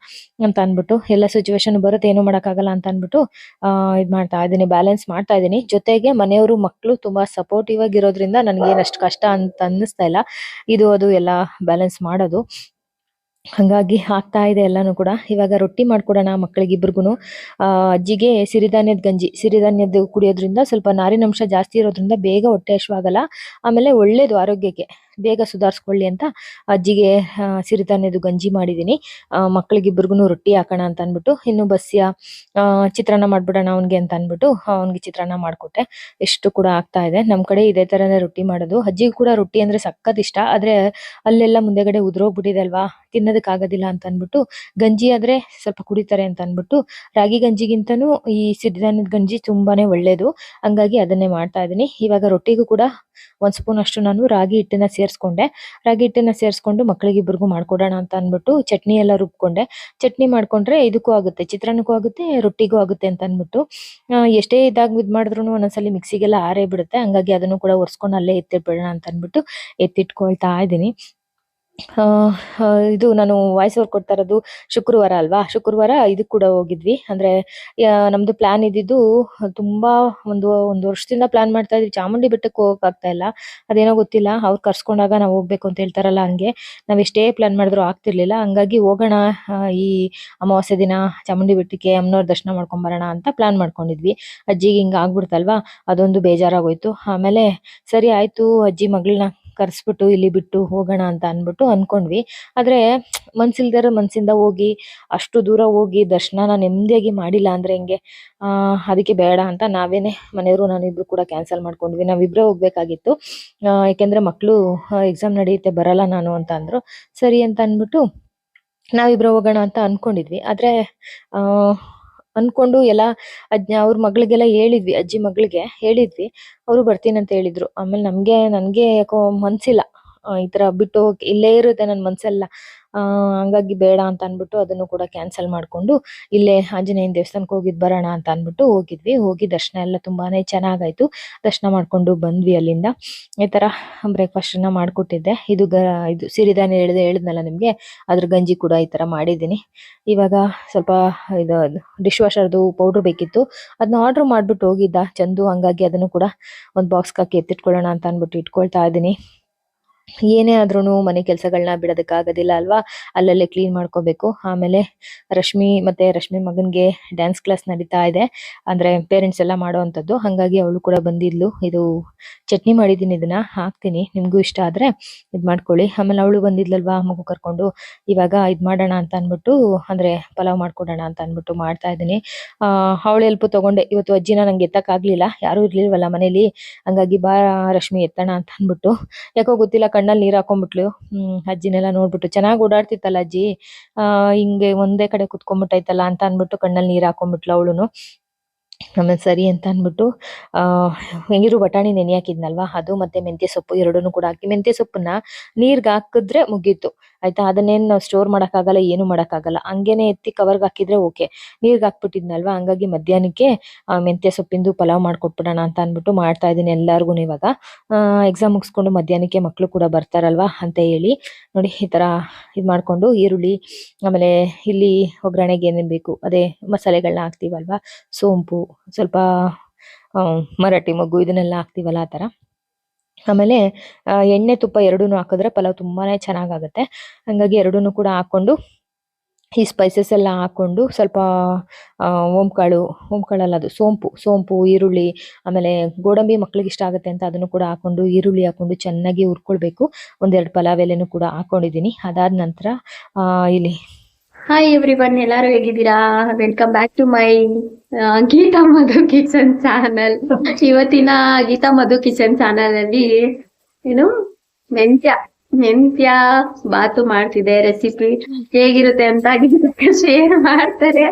ಅಂತ ಅಂದ್ಬಿಟ್ಟು ಎಲ್ಲ ಸಿಚುವೇಶನ್ ಬರುತ್ತೆ, ಏನು ಮಾಡೋಕ್ಕಾಗಲ್ಲ ಅಂತ ಅಂದ್ಬಿಟ್ಟು ಇದು ಮಾಡ್ತಾ ಇದ್ದೀನಿ ಬ್ಯಾಲೆನ್ಸ್ ಮಾಡ್ತಾ ಇದ್ದೀನಿ. ಜೊತೆಗೆ ಮನೆಯವರು ಮಕ್ಕಳು ತುಂಬಾ ಸಪೋರ್ಟಿವ್ ಆಗಿರೋದ್ರಿಂದ ನನಗೆ ಅಷ್ಟು ಕಷ್ಟ ಅಂತ ಅನ್ನಿಸ್ತಾ ಇಲ್ಲ. ಇದು, ಅದು ಎಲ್ಲ ಬ್ಯಾಲೆನ್ಸ್ ಮಾಡೋದು. ಹಂಗಾಗಿ ಆಗ್ತಾ ಇದೆ ಎಲ್ಲಾನು ಕೂಡ. ಇವಾಗ ರೊಟ್ಟಿ ಮಾಡ್ಕೊಡೋಣ ಮಕ್ಕಳಿಗೆ ಇಬ್ರಿಗೂ ಅಜ್ಜಿಗೆ ಸಿರಿಧಾನ್ಯದ ಗಂಜಿ ಸಿರಿಧಾನ್ಯದ ಕುಡಿಯೋದ್ರಿಂದ ಸ್ವಲ್ಪ ನಾರಿನಂಶ ಜಾಸ್ತಿ ಇರೋದ್ರಿಂದ ಬೇಗ ಹೊಟ್ಟೆ ಹಶ್ವಾಗಲ್ಲ ಆಮೇಲೆ ಒಳ್ಳೇದು ಆರೋಗ್ಯಕ್ಕೆ. ಬೇಗ ಸುಧಾರಿಸ್ಕೊಳ್ಳಿ ಅಂತ ಅಜ್ಜಿಗೆ ಸಿರಿಧಾನ್ಯದ ಗಂಜಿ ಮಾಡಿದ್ದೀನಿ. ಮಕ್ಕಳಿಗೆ ಇಬ್ರಿಗೂ ರೊಟ್ಟಿ ಹಾಕೋಣ ಅಂತ ಅಂದ್ಬಿಟ್ಟು, ಇನ್ನು ಬಸ್ಸಿಯ ಚಿತ್ರಾನ್ನ ಮಾಡ್ಬಿಡೋಣ ಅವ್ನಿಗೆ ಅಂತ ಅಂದ್ಬಿಟ್ಟು, ಅವ್ನಿಗೆ ಚಿತ್ರಾನ್ನ ಮಾಡಿಕೊಟ್ಟೆ. ಎಷ್ಟು ಕೂಡ ಆಗ್ತಾ ಇದೆ. ನಮ್ಮ ಕಡೆ ಇದೇ ಥರನೇ ರೊಟ್ಟಿ ಮಾಡೋದು. ಅಜ್ಜಿಗೂ ಕೂಡ ರೊಟ್ಟಿ ಅಂದ್ರೆ ಸಖತ್ ಇಷ್ಟ. ಆದ್ರೆ ಅಲ್ಲೆಲ್ಲ ಮುಂದೆಗಡೆ ಉದುರೋಗ್ಬಿಟ್ಟಿದೆ ಅಲ್ವಾ? ತಿನ್ನೋದಕ್ಕಾಗೋದಿಲ್ಲ ಅಂತ ಅಂದ್ಬಿಟ್ಟು, ಗಂಜಿ ಆದ್ರೆ ಸ್ವಲ್ಪ ಕುಡಿತಾರೆ ಅಂತ ಅಂದ್ಬಿಟ್ಟು, ರಾಗಿ ಗಂಜಿಗಿಂತನೂ ಈ ಸಿರಿಧಾನ್ಯದ ಗಂಜಿ ತುಂಬಾನೇ ಒಳ್ಳೇದು. ಹಂಗಾಗಿ ಅದನ್ನೇ ಮಾಡ್ತಾ ಇದ್ದೀನಿ. ಇವಾಗ ರೊಟ್ಟಿಗೂ ಕೂಡ ಒಂದು ಸ್ಪೂನ್ ಅಷ್ಟು ನಾನು ರಾಗಿ ಹಿಟ್ಟನ್ನ ಸೇರಿಸ್ಕೊಂಡೆ. ರಾಗಿ ಹಿಟ್ಟನ್ನ ಸೇರಿಸ್ಕೊಂಡು ಮಕ್ಕಳಿಗೆ ಇಬ್ಬರಿಗೂ ಮಾಡ್ಕೊಡೋಣ ಅಂತ ಅಂದ್ಬಿಟ್ಟು ಚಟ್ನಿ ಎಲ್ಲ ರುಬ್ಕೊಂಡೆ. ಚಟ್ನಿ ಮಾಡ್ಕೊಂಡ್ರೆ ಇದಕ್ಕೂ ಆಗುತ್ತೆ, ಚಿತ್ರಾನ್ನಕ್ಕೂ ಆಗುತ್ತೆ, ರೊಟ್ಟಿಗೂ ಆಗುತ್ತೆ ಅಂತ ಅಂದ್ಬಿಟ್ಟು ಎಷ್ಟೇ ಇದಾಗ ಇದು ಮಾಡಿದ್ರು ಒಂದೊಂದ್ಸಲಿ ಮಿಕ್ಸಿಗೆಲ್ಲ ಆರೇ ಬಿಡುತ್ತೆ. ಹಂಗಾಗಿ ಅದನ್ನು ಕೂಡ ಒರೆಸ್ಕೊಂಡು ಅಲ್ಲೇ ಎತ್ತಿಟ್ಬಿಡೋಣ ಅಂತ ಅಂದ್ಬಿಟ್ಟು ಎತ್ತಿಟ್ಕೊಳ್ತಾ ಇದ್ದೀನಿ. ಇದು ನಾನು ವಾಯ್ಸ್ ಓವರ್ ಕೊಡ್ತಾ ಇರೋದು ಶುಕ್ರವಾರ ಅಲ್ವಾ? ಶುಕ್ರವಾರ ಇದಕ್ಕೆ ಕೂಡ ಹೋಗಿದ್ವಿ. ಅಂದ್ರೆ ನಮ್ದು ಪ್ಲಾನ್ ಇದ್ದಿದ್ದು ತುಂಬಾ ಒಂದು ಒಂದು ವರ್ಷದಿಂದ ಪ್ಲಾನ್ ಮಾಡ್ತಾ ಇದ್ವಿ. ಚಾಮುಂಡಿ ಬೆಟ್ಟಕ್ಕೆ ಹೋಗಕ್ ಇಲ್ಲ. ಅದೇನೋ ಗೊತ್ತಿಲ್ಲ. ಅವ್ರು ಕರ್ಸ್ಕೊಂಡಾಗ ನಾವು ಹೋಗ್ಬೇಕು ಅಂತ ಹೇಳ್ತಾರಲ್ಲ ಹಂಗೆ. ನಾವು ಎಷ್ಟೇ ಪ್ಲಾನ್ ಮಾಡಿದ್ರು ಆಗ್ತಿರ್ಲಿಲ್ಲ. ಹಂಗಾಗಿ ಹೋಗೋಣ ಈ ಅಮಾವಾಸ್ಯೆ ದಿನ ಚಾಮುಂಡಿ ಬೆಟ್ಟಕ್ಕೆ ಅಮ್ಮನವ್ರ ದರ್ಶನ ಮಾಡ್ಕೊಂಡ್ ಬರೋಣ ಅಂತ ಪ್ಲಾನ್ ಮಾಡ್ಕೊಂಡಿದ್ವಿ. ಅಜ್ಜಿಗೆ ಹಿಂಗ ಆಗ್ಬಿಡ್ತಲ್ವಾ? ಅದೊಂದು ಬೇಜಾರಾಗೋಯ್ತು. ಆಮೇಲೆ, ಸರಿ ಆಯ್ತು ಅಜ್ಜಿ ಮಗಳನ್ನ ಕರ್ಸ್ಬಿಟ್ಟು ಇಲ್ಲಿ ಬಿಟ್ಟು ಹೋಗೋಣ ಅಂತ ಅನ್ಬಿಟ್ಟು ಅನ್ಕೊಂಡ್ವಿ. ಆದ್ರೆ ಮನ್ಸಿಲ್ದಾರ ಮನ್ಸಿಂದ ಹೋಗಿ, ಅಷ್ಟು ದೂರ ಹೋಗಿ ದರ್ಶನನ ನೆಮ್ಮದಿಯಾಗಿ ಮಾಡಿಲ್ಲ ಅಂದ್ರೆ ಹೆಂಗೆ? ಅದಕ್ಕೆ ಬೇಡ ಅಂತ ನಾವೇನೆ ಮನೆಯವರು ನಾನಿಬ್ರು ಕೂಡ ಕ್ಯಾನ್ಸಲ್ ಮಾಡ್ಕೊಂಡ್ವಿ. ನಾವಿಬ್ರೇ ಹೋಗ್ಬೇಕಾಗಿತ್ತು. ಯಾಕೆಂದ್ರೆ ಮಕ್ಕಳು ಎಕ್ಸಾಮ್ ನಡೆಯುತ್ತೆ, ಬರಲ್ಲ ನಾನು ಅಂತ ಅಂದರು. ಸರಿ ಅಂತ ಅನ್ಬಿಟ್ಟು ನಾವಿಬ್ರು ಹೋಗೋಣ ಅಂತ ಅನ್ಕೊಂಡಿದ್ವಿ. ಆದ್ರೆ ಅನ್ಕೊಂಡು ಎಲ್ಲ ಅದ್ನ ಅವ್ರ ಮಗಳಿಗೆಲ್ಲ ಹೇಳಿದ್ವಿ, ಅಜ್ಜಿ ಮಗಳಿಗೆ ಹೇಳಿದ್ವಿ. ಅವರು ಬರ್ತೀನಿ ಅಂತ ಹೇಳಿದ್ರು. ಆಮೇಲೆ ನಮ್ಗೆ, ನನಗೆ ಯಾಕೋ ಮನ್ಸಿಲ್ಲ. ಈ ತರ ಬಿಟ್ಟು ಹೋಗಿ ಇಲ್ಲೇ ಇರುತ್ತೆ ನನ್ ಮನ್ಸೆಲ್ಲ. ಆ, ಹಂಗಾಗಿ ಬೇಡ ಅಂತ ಅನ್ಬಿಟ್ಟು ಅದನ್ನು ಕೂಡ ಕ್ಯಾನ್ಸಲ್ ಮಾಡ್ಕೊಂಡು ಇಲ್ಲೇ ಆಂಜನೇಯನ ದೇವಸ್ಥಾನಕ್ಕೆ ಹೋಗಿದ್ ಬರೋಣ ಅಂತ ಅನ್ಬಿಟ್ಟು ಹೋಗಿದ್ವಿ. ಹೋಗಿ ದರ್ಶನ ಎಲ್ಲ ತುಂಬಾನೇ ಚೆನ್ನಾಗಾಯ್ತು. ದರ್ಶನ ಮಾಡ್ಕೊಂಡು ಬಂದ್ವಿ ಅಲ್ಲಿಂದ. ಈ ತರ ಬ್ರೇಕ್ಫಾಸ್ಟ್ ಅನ್ನ ಮಾಡ್ಕೊಟ್ಟಿದ್ದೆ. ಇದು ಇದು ಸಿರಿಧಾನ್ಯ ಹೇಳಿದೆ, ಹೇಳಿದ್ನಲ್ಲ ನಿಮ್ಗೆ? ಅದ್ರ ಗಂಜಿ ಕೂಡ ಈ ತರ ಮಾಡಿದ್ದೀನಿ. ಇವಾಗ ಸ್ವಲ್ಪ ಇದು ಡಿಶ್ ವಾಷರ್ದು ಪೌಡರ್ ಬೇಕಿತ್ತು. ಅದನ್ನ ಆರ್ಡರ್ ಮಾಡ್ಬಿಟ್ಟು ಹೋಗಿದ್ದ ಚಂದು. ಹಂಗಾಗಿ ಅದನ್ನು ಕೂಡ ಒಂದು ಬಾಕ್ಸ್ ಹಾಕಿ ಎತ್ತಿಟ್ಕೊಳ್ಳೋಣ ಅಂತ ಅನ್ಬಿಟ್ಟು ಇಟ್ಕೊಳ್ತಾ ಇದ್ದೀನಿ. ಏನೇ ಆದ್ರೂನು ಮನೆ ಕೆಲಸಗಳನ್ನ ಬಿಡೋದಕ್ಕಾಗೋದಿಲ್ಲ ಅಲ್ವಾ? ಅಲ್ಲಲ್ಲೇ ಕ್ಲೀನ್ ಮಾಡ್ಕೋಬೇಕು. ಆಮೇಲೆ ರಶ್ಮಿ ಮತ್ತೆ ರಶ್ಮಿ ಮಗನ್ಗೆ ಡ್ಯಾನ್ಸ್ ಕ್ಲಾಸ್ ನಡೀತಾ ಇದೆ. ಅಂದ್ರೆ ಪೇರೆಂಟ್ಸ್ ಎಲ್ಲ ಮಾಡುವಂಥದ್ದು ಹಂಗಾಗಿ ಅವಳು ಕೂಡ ಬಂದಿದ್ಲು. ಇದು ಚಟ್ನಿ ಮಾಡಿದ್ದೀನಿ ಇದನ್ನ. ಹಾಕ್ತೀನಿ. ನಿಮ್ಗೂ ಇಷ್ಟ ಆದ್ರೆ ಇದ್ ಮಾಡ್ಕೊಳ್ಳಿ. ಆಮೇಲೆ ಅವಳು ಬಂದಿದ್ಲಲ್ವಾ ಮಗು ಕರ್ಕೊಂಡು? ಇವಾಗ ಇದ್ ಮಾಡೋಣ ಅಂತ ಅಂದ್ಬಿಟ್ಟು, ಅಂದ್ರೆ ಪಲಾವ್ ಮಾಡ್ಕೊಡೋಣ ಅಂತ ಅಂದ್ಬಿಟ್ಟು ಮಾಡ್ತಾ ಇದ್ದೀನಿ. ಆ, ಅವಳು ಹೆಲ್ಪ್ ತಗೊಂಡೆ. ಇವತ್ತು ಅಜ್ಜಿನ ನಂಗೆ ಎತ್ತಕ್ಕಾಗ್ಲಿಲ್ಲ. ಯಾರು ಇರ್ಲಿಲ್ವಲ್ಲ ಮನೇಲಿ. ಹಂಗಾಗಿ ಬಾ ರಶ್ಮಿ ಎತ್ತಣ ಅಂತ ಅಂದ್ಬಿಟ್ಟು. ಯಾಕೋ ಗೊತ್ತಿಲ್ಲ ಕಣ್ಣಲ್ಲಿ ನೀರ್ ಹಾಕೊಂಡ್ಬಿಟ್ಲು ಅಜ್ಜಿನೆಲ್ಲ ನೋಡ್ಬಿಟ್ಟು ಚೆನ್ನಾಗ್ ಓಡಾಡ್ತಿತ್ತಲ್ಲ ಅಜ್ಜಿ? ಹಿಂಗೆ ಒಂದೇ ಕಡೆ ಕುತ್ಕೊಂಡ್ಬಿಟ್ಟೈತಲ್ಲ ಅಂತ ಅನ್ಬಿಟ್ಟು ಕಣ್ಣಲ್ಲಿ ನೀರ್ ಹಾಕೊಂಡ್ಬಿಟ್ಲು ಅವಳುನು. ಆಮೇಲೆ ಸರಿ ಅಂತ ಅನ್ಬಿಟ್ಟು ಆ ಹೆಂಗಿರು ಬಟಾಣಿ ನೆನೆ ಹಾಕಿದ್ನಲ್ವಾ? ಅದು ಮತ್ತೆ ಮೆಂತ್ಯ ಸೊಪ್ಪು ಎರಡನ್ನೂ ಕೂಡ ಹಾಕಿ, ಮೆಂತ್ಯ ಸೊಪ್ಪನ್ನ ನೀರ್ಗ್ ಹಾಕಿದ್ರೆ ಮುಗೀತು. ಆಯ್ತಾ? ಅದನ್ನೇನ್ ನಾವು ಸ್ಟೋರ್ ಮಾಡಕ್ಕಾಗಲ್ಲ, ಏನು ಮಾಡಕ್ಕಾಗಲ್ಲ. ಹಂಗೇನೆ ಎತ್ತಿ ಕವರ್ಗೆ ಹಾಕಿದ್ರೆ ಓಕೆ ನೀರ್ಗ್ ಹಾಕ್ಬಿಟ್ಟಿದ್ನಲ್ವಾ? ಹಂಗಾಗಿ ಮಧ್ಯಾಹ್ನಕ್ಕೆ ಮೆಂತ್ಯ ಸೊಪ್ಪಿಂದು ಪಲಾವ್ ಮಾಡ್ಕೊಟ್ಬಿಡೋಣ ಅಂತ ಅನ್ಬಿಟ್ಟು ಮಾಡ್ತಾ ಇದೀನಿ ಎಲ್ಲಾರ್ಗು ಇವಾಗ. ಎಕ್ಸಾಮ್ ಮುಗಿಸ್ಕೊಂಡು ಮಧ್ಯಾಹ್ನಕ್ಕೆ ಮಕ್ಕಳು ಕೂಡ ಬರ್ತಾರಲ್ವಾ ಅಂತ ಹೇಳಿ. ನೋಡಿ, ಈ ತರ ಇದ್ ಮಾಡ್ಕೊಂಡು ಈರುಳ್ಳಿ, ಆಮೇಲೆ ಇಲ್ಲಿ ಒಗ್ಗರಣೆಗೆ ಏನೇನ್ ಬೇಕು? ಅದೇ ಮಸಾಲೆಗಳನ್ನ ಹಾಕ್ತೀವಲ್ವಾ? ಸೋಂಪು, ಸ್ವಲ್ಪ ಮರಾಠಿ ಮೊಗ್ಗು, ಇದನ್ನೆಲ್ಲ ಹಾಕ್ತಿವಲ್ಲ ಆ ತರ. ಆಮೇಲೆ ಎಣ್ಣೆ ತುಪ್ಪ ಎರಡೂ ಹಾಕಿದ್ರೆ ಪಲಾವ್ ತುಂಬಾನೇ ಚೆನ್ನಾಗಾಗುತ್ತೆ. ಹಂಗಾಗಿ ಎರಡೂ ಕೂಡ ಹಾಕೊಂಡು ಈ ಸ್ಪೈಸಸ್ ಎಲ್ಲ ಹಾಕೊಂಡು ಸ್ವಲ್ಪ ಓಂಕಾಳು, ಓಂಕಾಳಲ್ಲ ಅದು ಸೋಂಪು ಸೋಂಪು, ಈರುಳ್ಳಿ, ಆಮೇಲೆ ಗೋಡಂಬಿ ಮಕ್ಳಿಗೆ ಇಷ್ಟ ಆಗುತ್ತೆ ಅಂತ ಅದನ್ನು ಕೂಡ ಹಾಕೊಂಡು ಈರುಳ್ಳಿ ಹಾಕೊಂಡು ಚೆನ್ನಾಗಿ ಹುರ್ಕೊಳ್ಬೇಕು. ಒಂದೆರಡು ಪಲಾವ್ ಎಲೆನೂ ಕೂಡ ಹಾಕೊಂಡಿದ್ದೀನಿ. ಅದಾದ ನಂತರ ಇಲ್ಲಿ ಹಾಯ್ ಎವ್ರಿವನ್ ಎಲ್ಲರೂ ಹೇಗಿದ್ದೀರಾ? Welcome back to my Geeta Madhu kitchen channel ಇವತ್ತಿನ ಗೀತಾ ಮಧು ಕಿಚನ್ ಚಾನಲ್ ಅಲ್ಲಿ ಏನು, ಮೆಂತ್ಯ ಮೆಂತ್ಯ ಬಾತು ಮಾಡ್ತಿದೆ ರೆಸಿಪಿ ಹೇಗಿರುತ್ತೆ ಅಂತ ಶೇರ್ ಮಾಡ್ತಾರೆ.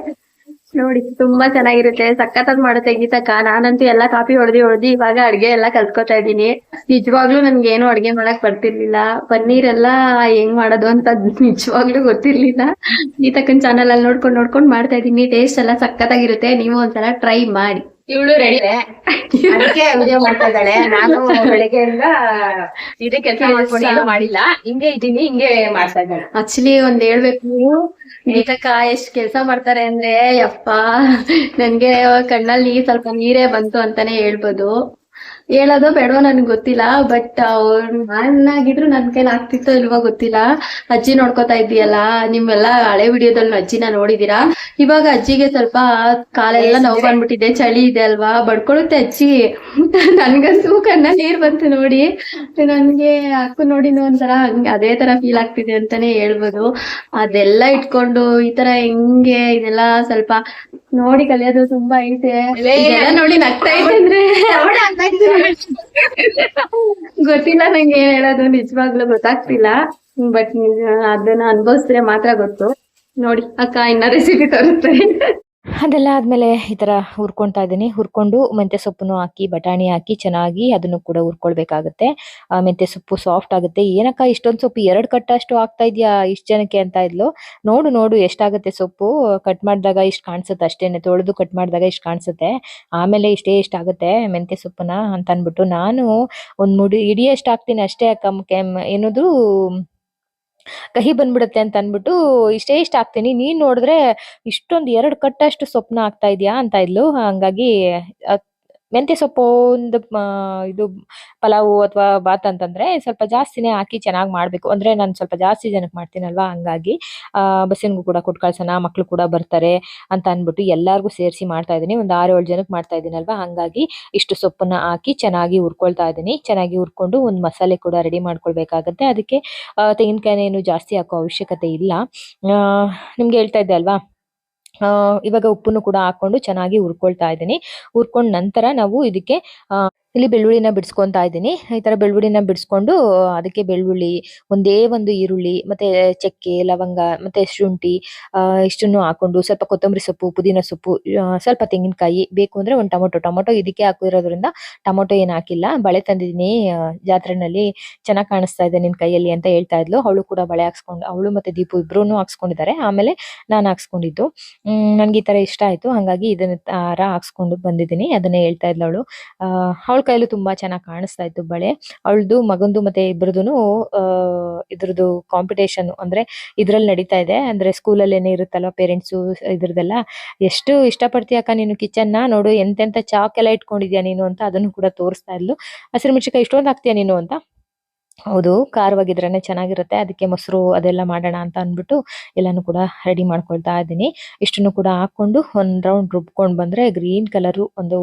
ನೋಡಿ ತುಂಬಾ ಚೆನ್ನಾಗಿರುತ್ತೆ. ಸಖತ್ತಾಗ್ ಮಾಡುತ್ತೆ ಗೀತಕ್ಕ. ನಾನಂತೂ ಎಲ್ಲಾ ಕಾಫಿ ಹೊಡೆದಿ ಹೊಡೆದಿ ಇವಾಗ ಅಡ್ಗೆ ಎಲ್ಲಾ ಕಲ್ತ್ಕೊತಾ ಇದ್ದೀನಿ. ನಿಜವಾಗ್ಲೂ ನನ್ಗೆ ಏನು ಅಡ್ಗೆ ಮಾಡಕ್ ಬರ್ತಿರ್ಲಿಲ್ಲ. ಪನ್ನೀರ್ ಎಲ್ಲಾ ಹೆಂಗ್ ಮಾಡೋದು ಅಂತ ನಿಜವಾಗ್ಲೂ ಗೊತ್ತಿರ್ಲಿಲ್ಲ. ಗೀತಕ್ಕನ್ ಚಾನಲ್ ಅಲ್ಲಿ ನೋಡ್ಕೊಂಡ್ ನೋಡ್ಕೊಂಡ್ ಮಾಡ್ತಾ ಇದೀನಿ ಟೇಸ್ಟ್ ಎಲ್ಲಾ ಸಖತ್ತಾಗಿರುತ್ತೆ. ನೀವು ಒಂದ್ಸಲ ಟ್ರೈ ಮಾಡಿ. ಇವಳು ರೆಡಿ ಅದಕ್ಕೆ ವಿಡಿಯೋ ಮಾಡ್ತಾ ಇದ್ದಾಳೆ. ನಾನು ಬೆಳಿಗ್ಗೆಯಿಂದ ಇದೇ ಕೆಲಸ ಮಾಡ್ಕೊಂಡು ಮಾಡಿಲ್ಲ. ಹಿಂಗೆ ಇದ್ದೀನಿ ಹಿಂಗೆ ಮಾಡ್ತಾ ಇದ್ದಾಳೆ. ಆಕ್ಚುಲಿ ಒಂದ್ ಹೇಳ್ಬೇಕು ಗೀತಕ್ಕ ಎಷ್ಟ್ ಕೆಲ್ಸ ಮಾಡ್ತಾರೆ ಅಂದ್ರೆ ಯಪ್ಪ ನನ್ಗೆ ಕಣ್ಣಲ್ಲಿ ಸ್ವಲ್ಪ ನೀರೇ ಬಂತು ಅಂತಾನೆ ಹೇಳ್ಬೋದು. ಹೇಳೋದೋ ಬೇಡವೋ ನನ್ಗೆ ಗೊತ್ತಿಲ್ಲ ಬಟ್ ನಾನಾಗಿದ್ರು ನನ್ ಕೈಲಿ ಆಗ್ತಿತ್ತೋ ಇಲ್ವೋ ಗೊತ್ತಿಲ್ಲ. ಅಜ್ಜಿ ನೋಡ್ಕೊತಾ ಇದ್ದೀಯಲ್ಲ ನಿಮ್ಮೆಲ್ಲಾ ಹಳೆ ವಿಡಿಯೋದಲ್ಲಿ ಅಜ್ಜಿನ ನೋಡಿದೀರಾ? ಇವಾಗ ಅಜ್ಜಿಗೆ ಸ್ವಲ್ಪ ಕಾಲೆಲ್ಲ ನೋವು ಬಂದ್ಬಿಟ್ಟಿದೆ ಚಳಿ ಇದೆ ಅಲ್ವಾ? ಬಡ್ಕೊಳುತ್ತೆ ಅಜ್ಜಿ. ನನ್ಗಂತೂ ಕಣ್ಣ ನೀರ್ ಬಂತು ನೋಡಿ. ನನ್ಗೆ ಅಕ್ಕು ನೋಡಿ ಒಂಥರ ಹಂಗೆ ಅದೇ ತರ ಫೀಲ್ ಆಗ್ತಿದೆ ಅಂತಾನೆ ಹೇಳ್ಬೋದು. ಅದೆಲ್ಲ ಇಟ್ಕೊಂಡು ಈ ತರ ಹೆಂಗೆ ಇದೆಲ್ಲ ಸ್ವಲ್ಪ ನೋಡಿ ಕಲಿಯೋದು ತುಂಬಾ ಐತೆ. ನೋಡಿ ನಗ್ತಾ ಇದೆ ಅಂದ್ರೆ ಗೊತ್ತಿಲ್ಲ, ನಂಗೆ ಏನ್ ಹೇಳೋದು ನಿಜವಾಗ್ಲೂ ಗೊತ್ತಾಗ್ತಿಲ್ಲ ಬಟ್ ಅದನ್ನ ಅನ್ಭವಿಸಿದ್ರೆ ಮಾತ್ರ ಗೊತ್ತು. ನೋಡಿ, ಅಕ್ಕ ಇನ್ನ ರೆಸಿಪಿ ತೋರಿಸ್ತಾರೆ ಅದೆಲ್ಲ ಆದ್ಮೇಲೆ ಈ ತರ ಹುರ್ಕೊಂತಾ ಇದ್ದೀನಿ. ಹುರ್ಕೊಂಡು ಮೆಂತ್ಯ ಸೊಪ್ಪನ್ನು ಹಾಕಿ, ಬಟಾಣಿ ಹಾಕಿ ಚೆನ್ನಾಗಿ ಅದನ್ನು ಕೂಡ ಹುರ್ಕೊಳ್ಬೇಕಾಗುತ್ತೆ. ಮೆಂತ್ಯ ಸೊಪ್ಪು ಸಾಫ್ಟ್ ಆಗುತ್ತೆ. ಏನಕ್ಕ, ಇಷ್ಟೊಂದು ಸೊಪ್ಪು ಎರಡು ಕಟ್ಟಷ್ಟು ಆಗ್ತಾ ಇದೆಯಾ ಇಷ್ಟ ಜನಕ್ಕೆ ಅಂತ ಇದ್ಲು. ನೋಡು ನೋಡು ಎಷ್ಟಾಗುತ್ತೆ ಸೊಪ್ಪು. ಕಟ್ ಮಾಡಿದಾಗ ಇಷ್ಟು ಕಾಣಿಸುತ್ತೆ ಅಷ್ಟೇನೆ. ತೊಳೆದು ಕಟ್ ಮಾಡಿದಾಗ ಇಷ್ಟು ಕಾಣಿಸುತ್ತೆ. ಆಮೇಲೆ ಇಷ್ಟೇ ಇಷ್ಟ ಆಗುತ್ತೆ ಮೆಂತ್ಯ ಸೊಪ್ಪನ್ನ ಅಂತ ಅಂದ್ಬಿಟ್ಟು ನಾನು ಒಂದ್ ಮುಡಿ ಇಡಿಯಷ್ಟು ಹಾಕ್ತೀನಿ ಅಷ್ಟೇ ಅಕ್ಕ ಏನದು ಕಹಿ ಬಂದ್ಬಿಡುತ್ತೆ ಅಂತ ಅನ್ಬಿಟ್ಟು ಇಷ್ಟೇ ಇಷ್ಟ ಹಾಕ್ತೀನಿ ನೀನ್ ನೋಡಿದ್ರೆ ಇಷ್ಟೊಂದು ಎರಡು ಕಟ್ಟಷ್ಟು ಸೊಪ್ಪನ್ನ ಹಾಕ್ತಾ ಇದೀಯಾ? ಅಂತ ಇದ್ಲು. ಹಂಗಾಗಿ ಮೆಂತ್ಯ ಸೊಪ್ಪು, ಒಂದು ಇದು ಪಲಾವು ಅಥವಾ ಬಾತ್ ಅಂತಂದ್ರೆ ಸ್ವಲ್ಪ ಜಾಸ್ತಿನೇ ಹಾಕಿ ಚೆನ್ನಾಗಿ ಮಾಡ್ಬೇಕು. ಅಂದ್ರೆ ನಾನು ಸ್ವಲ್ಪ ಜಾಸ್ತಿ ಜನಕ್ಕೆ ಮಾಡ್ತೀನಲ್ವಾ ಹಂಗಾಗಿ ಬಸ್ಸಿನ್ಗೂ ಕೂಡ ಕೊಟ್ಟು ಕಳ್ಸೋಣ, ಮಕ್ಳು ಕೂಡ ಬರ್ತಾರೆ ಅಂತ ಅಂದ್ಬಿಟ್ಟು ಎಲ್ಲಾರ್ಗೂ ಸೇರಿಸಿ ಮಾಡ್ತಾ ಇದ್ದೀನಿ ಒಂದು ಆರು ಏಳು ಜನಕ್ಕೆ ಮಾಡ್ತಾ ಇದ್ದೀನಲ್ವಾ ಹಂಗಾಗಿ ಇಷ್ಟು ಸೊಪ್ಪನ್ನ ಹಾಕಿ ಚೆನ್ನಾಗಿ ಹುರ್ಕೊಳ್ತಾ ಇದ್ದೀನಿ ಚೆನ್ನಾಗಿ ಹುರ್ಕೊಂಡು ಒಂದು ಮಸಾಲೆ ಕೂಡ ರೆಡಿ ಮಾಡ್ಕೊಳ್ಬೇಕಾಗತ್ತೆ. ಅದಕ್ಕೆ ತೆಂಗಿನಕಾಯಿನ ಏನು ಜಾಸ್ತಿ ಹಾಕೋ ಅವಶ್ಯಕತೆ ಇಲ್ಲ. ನಿಮ್ಗೆ ಹೇಳ್ತಾ ಇದ್ದೆ ಅಲ್ವಾ? ಇವಾಗ ಉಪ್ಪನ್ನು ಕೂಡ ಹಾಕೊಂಡು ಚೆನ್ನಾಗಿ ಹುರ್ಕೊಳ್ತಾ ಇದ್ದೀನಿ. ಹುರ್ಕೊಂಡ್ ನಂತರ ನಾವು ಇದಕ್ಕೆ ಇಲ್ಲಿ ಬೆಳ್ಳುಳ್ಳಿನ ಬಿಡಿಸ್ಕೊಂತಾ ಇದ್ದೀನಿ. ಈ ತರ ಬೆಳ್ಳುಳ್ಳಿನ ಬಿಡಿಸ್ಕೊಂಡು ಅದಕ್ಕೆ ಬೆಳ್ಳುಳ್ಳಿ, ಒಂದೇ ಒಂದು ಈರುಳ್ಳಿ, ಮತ್ತೆ ಚಕ್ಕೆ, ಲವಂಗ, ಮತ್ತೆ ಶುಂಠಿ ಇಷ್ಟನ್ನು ಹಾಕೊಂಡು ಸ್ವಲ್ಪ ಕೊತ್ತಂಬರಿ ಸೊಪ್ಪು, ಪುದೀನ ಸೊಪ್ಪು ಸ್ವಲ್ಪ ತೆಂಗಿನಕಾಯಿ ಬೇಕು ಅಂದ್ರೆ ಒಂದು ಟೊಮೊಟೊ. ಟೊಮೊಟೊ ಇದಕ್ಕೆ ಹಾಕಿರೋದ್ರಿಂದ ಟೊಮೊಟೊ ಏನು ಹಾಕಿಲ್ಲ. ಬಳೆ ತಂದಿದ್ದೀನಿ ಜಾತ್ರೆನಲ್ಲಿ ಚೆನ್ನಾಗಿ ಕಾಣಿಸ್ತಾ ಇದೆ ನಿನ್ ಕೈಯಲ್ಲಿ ಅಂತ ಹೇಳ್ತಾ ಇದ್ಲು. ಅವಳು ಕೂಡ ಬಳೆ ಹಾಕ್ಸ್ಕೊಂಡು, ಅವಳು ಮತ್ತೆ ದೀಪು ಇಬ್ರು ಹಾಕ್ಸ್ಕೊಂಡಿದ್ದಾರೆ. ಆಮೇಲೆ ನಾನು ಹಾಕ್ಸ್ಕೊಂಡಿದ್ದು. ನನಗೆ ಈ ತರ ಇಷ್ಟ ಆಯ್ತು. ಹಂಗಾಗಿ ಇದನ್ನ ತರ ಹಾಕ್ಸ್ಕೊಂಡು ಬಂದಿದ್ದೀನಿ. ಅದನ್ನೇ ಹೇಳ್ತಾ ಇದ್ಲು ಅವಳು. ಅವಳ ಕೈಯಲ್ಲೂ ತುಂಬಾ ಚೆನ್ನಾಗಿ ಕಾಣಿಸ್ತಾ ಇತ್ತು ಬಳೆ. ಅವಳದು ಮಗಂದು ಮತ್ತೆ ಇಬ್ರದುನು ಇದ್ರದ್ದು ಕಾಂಪಿಟೇಷನ್ ಅಂದ್ರೆ ಇದ್ರಲ್ಲಿ ನಡೀತಾ ಇದೆ. ಅಂದ್ರೆ ಸ್ಕೂಲಲ್ಲಿ ಏನೇ ಇರುತ್ತಲ್ವಾ ಪೇರೆಂಟ್ಸ್ ಇದ್ರದ್ದೆಲ್ಲ ಎಷ್ಟು ಇಷ್ಟಪಡ್ತೀಯ ಅಕ್ಕ ನೀನು ಕಿಚನ್ನ ನೋಡು ಎಂತೆಂತ ಚಾಕ್ ಎಲ್ಲ ಇಟ್ಕೊಂಡಿದ್ಯಾ ನೀನು ಅಂತ ಅದನ್ನು ಕೂಡ ತೋರಿಸ್ತಾ ಇದ್ಲು. ಹಸಿರು ಮಿರ್ಚಿಕಾಯಿ ಇಷ್ಟೊಂದು ಹಾಕ್ತೀಯಾ ನೀನು ಅಂತ. ಹೌದು, ಖಾರವಾಗಿದ್ರೇನೆ ಚೆನ್ನಾಗಿರುತ್ತೆ, ಅದಕ್ಕೆ ಮೊಸರು ಅದೆಲ್ಲ ಮಾಡೋಣ ಅಂತ ಅಂದ್ಬಿಟ್ಟು ಎಲ್ಲಾನು ಕೂಡ ರೆಡಿ ಮಾಡ್ಕೊಳ್ತಾ ಇದ್ದೀನಿ. ಇಷ್ಟನ್ನು ಕೂಡ ಹಾಕೊಂಡು ಒಂದ್ ರೌಂಡ್ ರುಬ್ಕೊಂಡು ಬಂದ್ರೆ ಗ್ರೀನ್ ಕಲರ್ ಒಂದು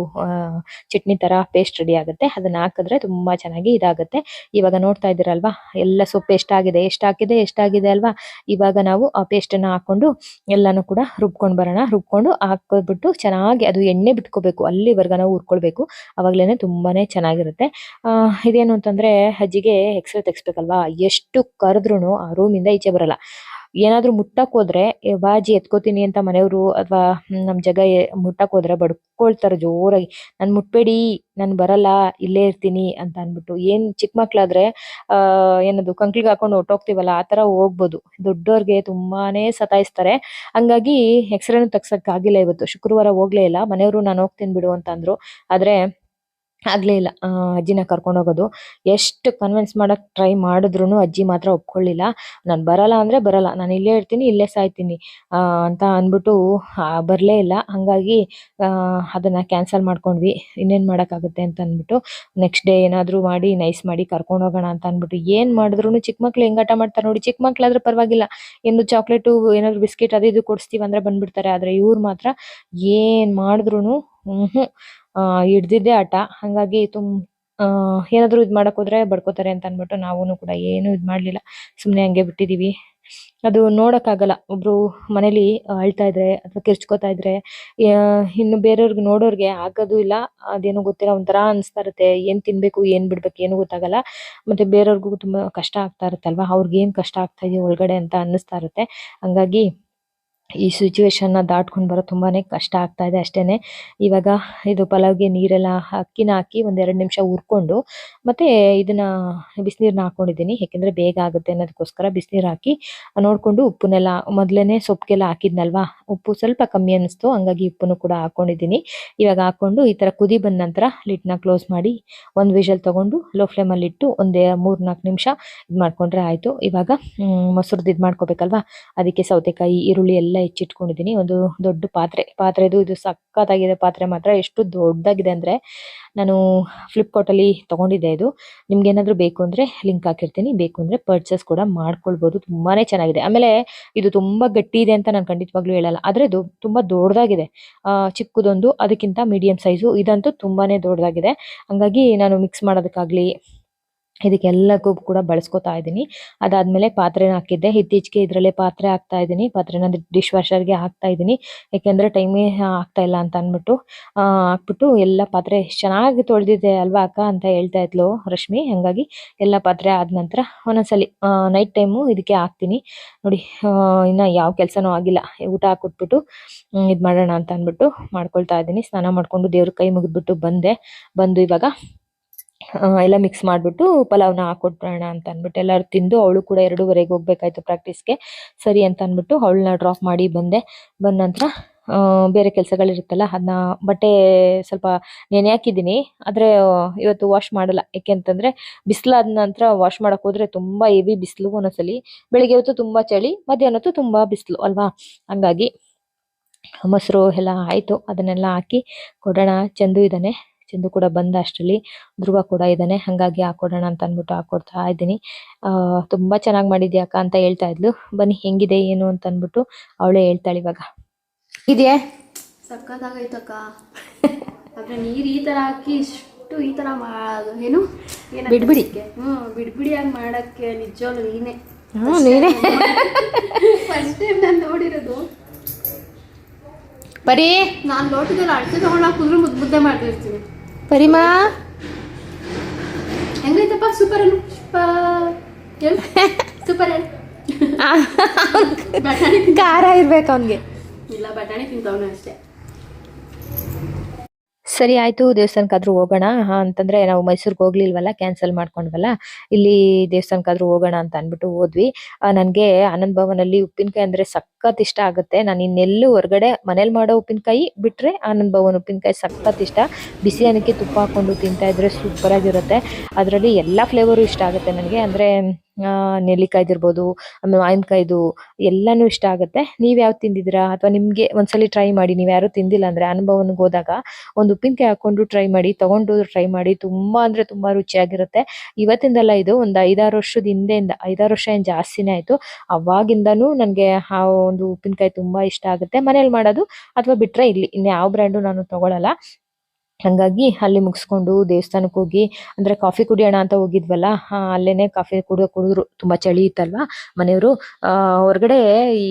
ಚಟ್ನಿ ತರ ಪೇಸ್ಟ್ ರೆಡಿ ಆಗುತ್ತೆ. ಅದನ್ನ ಹಾಕಿದ್ರೆ ತುಂಬಾ ಚೆನ್ನಾಗಿ ಇದಾಗುತ್ತೆ. ಇವಾಗ ನೋಡ್ತಾ ಇದ್ದೀರಲ್ವಾ, ಎಲ್ಲ ಸೊಪ್ಪು ಎಷ್ಟಾಗಿದೆ ಎಷ್ಟಾಕಿದೆ ಎಷ್ಟಾಗಿದೆ ಅಲ್ವಾ? ಇವಾಗ ನಾವು ಆ ಪೇಸ್ಟ್ ಅನ್ನ ಹಾಕೊಂಡು ಎಲ್ಲಾನು ಕೂಡ ರುಬ್ಕೊಂಡು ಬರೋಣ. ರುಬ್ಕೊಂಡು ಹಾಕ್ಬಿಟ್ಟು ಚೆನ್ನಾಗಿ ಅದು ಎಣ್ಣೆ ಬಿಟ್ಕೋಬೇಕು ಅಲ್ಲಿವರೆಗ ನಾವು ಹುರ್ಕೊಳ್ಬೇಕು. ಅವಾಗ್ಲೇನೆ ತುಂಬಾನೇ ಚೆನ್ನಾಗಿರುತ್ತೆ. ಇದೇನು ಅಂತಂದ್ರೆ ಅಜ್ಜಿಗೆ ಎಕ್ಸ್ರೇ ತೆಗಿಸ್ಬೇಕಲ್ವಾ? ಎಷ್ಟು ಕರೆದ್ರೂ ಆ ರೂಮಿಂದ ಈಚೆ ಬರಲ್ಲ. ಏನಾದ್ರೂ ಮುಟ್ಟಕ್ ಹೋದ್ರೆ ಬಾಜಿ ಎತ್ಕೋತೀನಿ ಅಂತ ಮನೆಯವರು ಅಥವಾ ನಮ್ ಜಗ ಮುಟ್ಟಕ್ ಹೋದ್ರೆ ಬಡ್ಕೊಳ್ತಾರೆ ಜೋರಾಗಿ. ನನ್ ಮುಟ್ಬೇಡಿ, ನಾನ್ ಬರಲ್ಲ, ಇಲ್ಲೇ ಇರ್ತೀನಿ ಅಂತ ಅನ್ಬಿಟ್ಟು ಏನ್ ಚಿಕ್ಕ ಮಕ್ಳಾದ್ರೆ, ಆ, ಏನದು, ಕಂಕ್ಳಿಗೆ ಹಾಕೊಂಡು ಹೊಟ್ಟೋಗ್ತಿವಲ್ಲ ಆ ತರ ಹೋಗ್ಬೋದು. ದೊಡ್ಡೋರ್ಗೆ ತುಂಬಾನೇ ಸತಾಯಿಸ್ತಾರೆ. ಹಂಗಾಗಿ ಎಕ್ಸ್ರೇನು ತಗ್ಸಕ್ ಆಗಿಲ್ಲ ಇವತ್ತು. ಶುಕ್ರವಾರ ಹೋಗ್ಲೇ ಇಲ್ಲ. ಮನೆಯವರು, ನಾನು ಹೋಗ್ತೀನಿ ಬಿಡು ಅಂತ ಅಂದ್ರು. ಆದ್ರೆ ಆಗ್ಲೇ ಇಲ್ಲ. ಅಜ್ಜಿನ ಕರ್ಕೊಂಡು ಹೋಗೋದು ಎಷ್ಟು ಕನ್ವಿನ್ಸ್ ಮಾಡಕ್ ಟ್ರೈ ಮಾಡಿದ್ರು ಅಜ್ಜಿ ಮಾತ್ರ ಒಪ್ಕೊಳ್ಳಿಲ್ಲ. ನಾನು ಬರಲ್ಲ ಅಂದ್ರೆ ಬರಲ್ಲ. ನಾನು ಇಲ್ಲೇ ಇರ್ತೀನಿ, ಇಲ್ಲೇ ಸಾಯ್ತೀನಿ ಅಂತ ಅನ್ಬಿಟ್ಟು ಬರಲೇ ಇಲ್ಲ. ಹಂಗಾಗಿ ಅದನ್ನ ಕ್ಯಾನ್ಸಲ್ ಮಾಡ್ಕೊಂಡ್ವಿ. ಇನ್ನೇನ್ ಮಾಡೋಕ್ಕಾಗುತ್ತೆ ಅಂತ ಅನ್ಬಿಟ್ಟು ನೆಕ್ಸ್ಟ್ ಡೇ ಏನಾದ್ರೂ ಮಾಡಿ ನೈಸ್ ಮಾಡಿ ಕರ್ಕೊಂಡು ಹೋಗೋಣ ಅಂತ ಅನ್ಬಿಟ್ಟು ಏನ್ ಮಾಡಿದ್ರು ಚಿಕ್ಕ ಮಕ್ಳು ಹೆಂಗಾಟ ಮಾಡ್ತಾರೆ ನೋಡಿ. ಚಿಕ್ಕ ಮಕ್ಳಾದ್ರೆ ಪರವಾಗಿಲ್ಲ. ಇನ್ನು ಚಾಕ್ಲೇಟು ಏನಾದ್ರು ಬಿಸ್ಕೆಟ್ ಅದು ಇದು ಕೊಡಿಸ್ತೀವಿ ಅಂದ್ರೆ ಬಂದ್ಬಿಡ್ತಾರೆ. ಆದ್ರೆ ಇವ್ರು ಮಾತ್ರ ಏನ್ ಮಾಡಿದ್ರು ಆ ಹಿಡ್ದಿದ್ದೆ ಆಟ. ಹಂಗಾಗಿ ತುಂ ಆ, ಏನಾದ್ರು ಇದು ಮಾಡಕ್ ಹೋದ್ರೆ ಬಡ್ಕೋತಾರೆ ಅಂತ ಅನ್ಬಿಟ್ಟು ನಾವೂನು ಕೂಡ ಏನು ಇದು ಮಾಡ್ಲಿಲ್ಲ. ಸುಮ್ನೆ ಹಂಗೆ ಬಿಟ್ಟಿದೀವಿ. ಅದು ನೋಡೋಕ್ಕಾಗಲ್ಲ. ಒಬ್ರು ಮನೇಲಿ ಅಳ್ತಾ ಇದ್ರೆ ಅಥವಾ ಕಿರ್ಚ್ಕೋತಾ ಇದ್ರೆ ಇನ್ನು ಬೇರೆಯವ್ರಿಗೆ ನೋಡೋರ್ಗೆ ಆಗೋದು ಇಲ್ಲ. ಅದೇನೋ ಗೊತ್ತಿಲ್ಲ, ಒಂಥರ ಅನಿಸ್ತಾ ಇರುತ್ತೆ. ಏನ್ ತಿನ್ಬೇಕು, ಏನ್ ಬಿಡ್ಬೇಕು, ಏನು ಗೊತ್ತಾಗಲ್ಲ. ಮತ್ತೆ ಬೇರೆಯವ್ರಿಗೂ ತುಂಬಾ ಕಷ್ಟ ಆಗ್ತಾ ಇರುತ್ತಲ್ವಾ? ಅವ್ರಿಗೆ ಏನ್ ಕಷ್ಟ ಆಗ್ತಾ ಇದೆಯೋ ಒಳಗಡೆ ಅಂತ ಅನ್ನಿಸ್ತಾ ಇರುತ್ತೆ. ಹಂಗಾಗಿ ಈ ಸಿಚುವೇಶನ್ ದಾಟ್ಕೊಂಡು ಬರೋದು ತುಂಬಾನೇ ಕಷ್ಟ ಆಗ್ತಾ ಇದೆ ಅಷ್ಟೇನೆ. ಇವಾಗ ಇದು ಪಲಾವ್ಗೆ ನೀರೆಲ್ಲ ಅಕ್ಕಿನ ಹಾಕಿ ಒಂದೆರಡು ನಿಮಿಷ ಹುರ್ಕೊಂಡು ಮತ್ತೆ ಇದನ್ನ ಬಿಸಿನೀರ್ನ ಹಾಕೊಂಡಿದ್ದೀನಿ. ಯಾಕೆಂದ್ರೆ ಬೇಗ ಆಗುತ್ತೆ ಅನ್ನೋದಕ್ಕೋಸ್ಕರ ಬಿಸಿನೀರ್ ಹಾಕಿ ನೋಡ್ಕೊಂಡು ಉಪ್ಪನ್ನೆಲ್ಲ ಮೊದ್ಲೇನೆ ಸೊಪ್ಪಿಗೆಲ್ಲ ಹಾಕಿದ್ನಲ್ವಾ? ಉಪ್ಪು ಸ್ವಲ್ಪ ಕಮ್ಮಿ ಅನಿಸ್ತು, ಹಂಗಾಗಿ ಉಪ್ಪನ್ನು ಕೂಡ ಹಾಕೊಂಡಿದ್ದೀನಿ. ಇವಾಗ ಹಾಕೊಂಡು ಈ ತರ ಕುದಿ ಬಂದ ನಂತರ ಲಿಟ್ನ ಕ್ಲೋಸ್ ಮಾಡಿ ಒಂದ್ ವಿಷಲ್ ತಗೊಂಡು ಲೋ ಫ್ಲೇಮ್ ಅಲ್ಲಿ ಇಟ್ಟು ಒಂದೇ ಮೂರ್ ನಾಲ್ಕು ನಿಮಿಷ ಇದ್ ಮಾಡ್ಕೊಂಡ್ರೆ ಆಯ್ತು. ಇವಾಗ ಮೊಸರು ಇದ್ ಮಾಡ್ಕೋಬೇಕಲ್ವಾ ಅದಕ್ಕೆ ಸೌತೆಕಾಯಿ, ಈರುಳ್ಳಿ ಎಲ್ಲ ಹೆಚ್ಚಿಟ್ಕೊಂಡಿದ್ದೀನಿ ಒಂದು ದೊಡ್ಡ ಪಾತ್ರೆ, ಪಾತ್ರೆದು ಇದು ಸಕ್ಕತ್ತಾಗಿದೆ ಪಾತ್ರೆ ಮಾತ್ರ. ಎಷ್ಟು ದೊಡ್ಡದಾಗಿದೆ ಅಂದ್ರೆ ನಾನು ಫ್ಲಿಪ್ಕಾರ್ಟ್ ಅಲ್ಲಿ ತಗೊಂಡಿದ್ದೆ ಇದು. ನಿಮ್ಗೆ ಏನಾದ್ರು ಬೇಕು ಅಂದ್ರೆ ಲಿಂಕ್ ಹಾಕಿರ್ತೀನಿ. ಬೇಕು ಅಂದ್ರೆ ಪರ್ಚೇಸ್ ಕೂಡ ಮಾಡ್ಕೊಳ್ಬೋದು. ತುಂಬಾನೇ ಚೆನ್ನಾಗಿದೆ. ಆಮೇಲೆ ಇದು ತುಂಬಾ ಗಟ್ಟಿ ಇದೆ ಅಂತ ನಾನು ಖಂಡಿತವಾಗ್ಲೂ ಹೇಳಲ್ಲ. ಆದ್ರೆ ಇದು ತುಂಬಾ ದೊಡ್ಡದಾಗಿದೆ. ಚಿಕ್ಕದೊಂದು, ಅದಕ್ಕಿಂತ ಮೀಡಿಯಂ ಸೈಜು ಇದಂತೂ ತುಂಬಾನೇ ದೊಡ್ಡದಾಗಿದೆ. ಹಂಗಾಗಿ ನಾನು ಮಿಕ್ಸ್ ಮಾಡೋದಕ್ಕಾಗ್ಲಿ ಇದಕ್ಕೆಲ್ಲಕ್ಕೂ ಕೂಡ ಬಳಸ್ಕೊತಾ ಇದ್ದೀನಿ. ಅದಾದ್ಮೇಲೆ ಪಾತ್ರೆನ ಹಾಕಿದ್ದೆ. ಇತ್ತೀಚೆಗೆ ಇದರಲ್ಲೇ ಪಾತ್ರೆ ಹಾಕ್ತಾ ಇದ್ದೀನಿ. ಪಾತ್ರೆನ ಡಿಶ್ ವಾಷರ್ಗೆ ಹಾಕ್ತಾ ಇದ್ದೀನಿ. ಯಾಕೆಂದ್ರೆ ಟೈಮೇ ಆಗ್ತಾ ಇಲ್ಲ ಅಂತ ಅಂದ್ಬಿಟ್ಟು ಹಾಕ್ಬಿಟ್ಟು ಎಲ್ಲ ಪಾತ್ರೆ ಚೆನ್ನಾಗಿ ತೊಳೆದಿದೆ ಅಲ್ವಾ ಅಕ್ಕ ಅಂತ ಹೇಳ್ತಾ ಇದ್ಲು ರಶ್ಮಿ. ಹಾಗಾಗಿ ಎಲ್ಲ ಪಾತ್ರೆ ಆದ ನಂತರ ಒಂದೊಂದ್ಸಲಿ ನೈಟ್ ಟೈಮು ಇದಕ್ಕೆ ಹಾಕ್ತೀನಿ. ನೋಡಿ ಇನ್ನು ಯಾವ ಕೆಲಸನೂ ಆಗಿಲ್ಲ. ಊಟ ಹಾಕ್ಬಿಟ್ಬಿಟ್ಟು ಇದು ಮಾಡೋಣ ಅಂತ ಅಂದ್ಬಿಟ್ಟು ಮಾಡ್ಕೊಳ್ತಾ ಇದ್ದೀನಿ. ಸ್ನಾನ ಮಾಡ್ಕೊಂಡು ದೇವ್ರ ಕೈ ಮುಗಿದ್ಬಿಟ್ಟು ಬಂದೆ. ಬಂದು ಇವಾಗ ಎಲ್ಲ ಮಿಕ್ಸ್ ಮಾಡ್ಬಿಟ್ಟು ಪಲಾವ್ನ ಹಾಕೊಟ್ಬಿಡೋಣ ಅಂತ ಅಂದ್ಬಿಟ್ಟು ಎಲ್ಲರೂ ತಿಂದು ಅವಳು ಕೂಡ ಎರಡೂವರೆಗೆ ಹೋಗ್ಬೇಕಾಯ್ತು ಪ್ರಾಕ್ಟೀಸ್ಗೆ ಸರಿ ಅಂತ ಅಂದ್ಬಿಟ್ಟು ಅವಳನ್ನ ಡ್ರಾಪ್ ಮಾಡಿ ಬಂದೆ. ಬಂದ ನಂತರ ಬೇರೆ ಕೆಲಸಗಳಿರುತ್ತಲ್ಲ ಅದನ್ನ ಬಟ್ಟೆ ಸ್ವಲ್ಪ ನೆನೆ ಹಾಕಿದ್ದೀನಿ. ಆದರೆ ಇವತ್ತು ವಾಶ್ ಮಾಡಲ್ಲ. ಯಾಕೆ ಅಂತಂದ್ರೆ ಬಿಸಿಲಾದ ನಂತರ ವಾಶ್ ಮಾಡೋಕೆ ಹೋದರೆ ತುಂಬ ಹೆವಿ ಬಿಸಿಲು ಒಂದೊಂದ್ಸಲಿ. ಬೆಳಿಗ್ಗೆ ಹೊತ್ತು ತುಂಬ ಚಳಿ, ಮಧ್ಯಾಹ್ನ ಹೊತ್ತು ತುಂಬ ಬಿಸಿಲು, ಅಲ್ವಾ? ಹಂಗಾಗಿ, ಮೊಸರು ಎಲ್ಲ ಆಯಿತು. ಅದನ್ನೆಲ್ಲ ಹಾಕಿ ಕೊಡೋಣ. ಚಂದು ಇದ್ದಾನೆ. ಚಂದು ಕೂಡ ಬಂದ ಅಷ್ಟರಲ್ಲಿ ಧ್ರುವ ಕೂಡ ಇದ್ದಾನೆ. ಹಂಗಾಗಿ ಹಾಕೊಡೋಣ ಅಂತ ಅಂದ್ಬಿಟ್ಟು ಹಾಕೊಡ್ತಾ ಇದ್ದೀನಿ. ಆ ತುಂಬಾ ಚೆನ್ನಾಗಿ ಮಾಡಿದ್ಯಾ ಅಕ್ಕ ಅಂತ ಹೇಳ್ತಾ ಇದ್ಲು. ಬನ್ನಿ ಹೆಂಗಿದೆ ಏನು ಅಂತ ಅಂದ್ಬಿಟ್ಟು ಅವಳೇ ಹೇಳ್ತಾಳೆ ಇವಾಗ. ಇದೆಯಾ? ಸಕ್ಕತ್ತಾಗೈತಕ್ಕ ಆದ್ರೆ ನೀರ್ ಈ ತರ ಹಾಕಿ ಇಷ್ಟು ಈ ತರ ಮಾಡೋದು ಏನು? ಬಿಡ್ಬಿಡಿ. ಹ್ಮ್ ಬಿಡ್ಬಿಡಿಯಾಗಿ ಮಾಡಕ್ಕೆ ನಿಜವಾಗ್ಲೂ ನೀನೆ. ನೀನೇ ಫಸ್ಟ್ ಟೈಮ್ ನಾನು ನೋಡಿರೋದು. ಬರೀ. ನಾನು ಲೋಟದಲ್ಲಿ ಅಳತೆ ತಗೊಂಡಾಗ ಹಾಕಿದ್ರು ಮುದ್ದೆ ಮುದ್ದೆ ಮಾಡ್ತಿರ್ತೀನಿ. ಪರಿಮಾ? ಹೆಂಗೈತಪ್ಪ? ಸೂಪರ್ ಹೇಳು ಸೂಪರ್ ಖಾರ ಇರ್ಬೇಕು ಅವನ್ಗೆ. ಇಲ್ಲ ಬಟಾಣಿ ತಿಂತವನು ಅಷ್ಟೇ. ಸರಿ ಆಯ್ತು, ದೇವಸ್ಥಾನಕ್ಕಾದ್ರೂ ಹೋಗೋಣ. ಅಂತಂದ್ರೆ ನಾವು ಮೈಸೂರ್ಗೆ ಹೋಗ್ಲಿಲ್ವಲ್ಲ ಕ್ಯಾನ್ಸಲ್ ಮಾಡ್ಕೊಂಡ್ವಲ್ಲ. ಇಲ್ಲಿ ದೇವಸ್ಥಾನಕ್ಕಾದ್ರೂ ಹೋಗೋಣ ಅಂತ ಅನ್ಬಿಟ್ಟು ಹೋದ್ವಿ. ನನಗೆ ಆನಂದ್ ಅಲ್ಲಿ ಉಪ್ಪಿನಕಾಯಿ ಅಂದ್ರೆ ಸಖತ್ ಇಷ್ಟ ಆಗುತ್ತೆ. ನಾನು ಇನ್ನೆಲ್ಲೂ ಹೊರಗಡೆ ಮನೇಲಿ ಮಾಡೋ ಉಪ್ಪಿನಕಾಯಿ ಬಿಟ್ರೆ ಆನಂದ್ ಭವನ್ ಉಪ್ಪಿನಕಾಯಿ ಸಖತ್ ಇಷ್ಟ. ಬಿಸಿ ಅನ್ನಕ್ಕೆ ತುಪ್ಪ ಹಾಕೊಂಡು ತಿಂತಾ ಇದ್ರೆ ಸೂಪರ್ ಆಗಿರುತ್ತೆ ಅದರಲ್ಲಿ ಎಲ್ಲಾ ಫ್ಲೇವರು ಇಷ್ಟ ಆಗುತ್ತೆ ನನಗೆ. ಅಂದ್ರೆ ನೆಲ್ಲಿಕಾಯ್ದಿರ್ಬೋದು, ಆಮೇಲೆ ಮಾವಿನಕಾಯ್ದು ಎಲ್ಲಾನು ಇಷ್ಟ ಆಗುತ್ತೆ. ನೀವು ಯಾವ್ದು ತಿಂದಿದ್ದೀರಾ? ಅಥವಾ ನಿಮ್ಗೆ ಒಂದ್ಸಲಿ ಟ್ರೈ ಮಾಡಿ, ನೀವು ಯಾರು ತಿಂದಿಲ್ಲ ಅಂದ್ರೆ ಅನುಭವನಿಗೆ ಹೋದಾಗ ಒಂದು ಉಪ್ಪಿನಕಾಯಿ ಹಾಕೊಂಡು ಟ್ರೈ ಮಾಡಿ, ತಗೊಂಡು ಟ್ರೈ ಮಾಡಿ, ತುಂಬಾ ಅಂದ್ರೆ ತುಂಬಾ ರುಚಿಯಾಗಿರುತ್ತೆ. ಇವತ್ತಿಂದಲ್ಲ ಇದು ಒಂದು ಐದಾರು ವರ್ಷದ ಹಿಂದೆಯಿಂದ, ಐದಾರು ವರ್ಷ ಏನು ಜಾಸ್ತಿನೇ ಆಯ್ತು. ಅವಾಗಿಂದನೂ ನನಗೆ ಆ ಒಂದು ಉಪ್ಪಿನಕಾಯಿ ತುಂಬಾ ಇಷ್ಟ ಆಗುತ್ತೆ. ಮನೇಲಿ ಮಾಡೋದು ಅಥವಾ ಬಿಟ್ರೆ ಇಲ್ಲಿ ಇನ್ಯಾವ ಬ್ರ್ಯಾಂಡು ನಾನು ತಗೊಳಲ್ಲ. ಹಂಗಾಗಿ ಅಲ್ಲಿ ಮುಗಿಸ್ಕೊಂಡು ದೇವಸ್ಥಾನಕ್ಕೆ ಹೋಗಿ, ಅಂದ್ರೆ ಕಾಫಿ ಕುಡಿಯೋಣ ಅಂತ ಹೋಗಿದ್ವಲ್ಲ ಅಲ್ಲೇನೆ ಕಾಫಿ ಕುಡಿಯೋ, ಕುಡಿದ್ರು, ತುಂಬಾ ಚಳಿ ಇತ್ತಲ್ವಾ? ಮನೆಯವರು ಹೊರಗಡೆ ಈ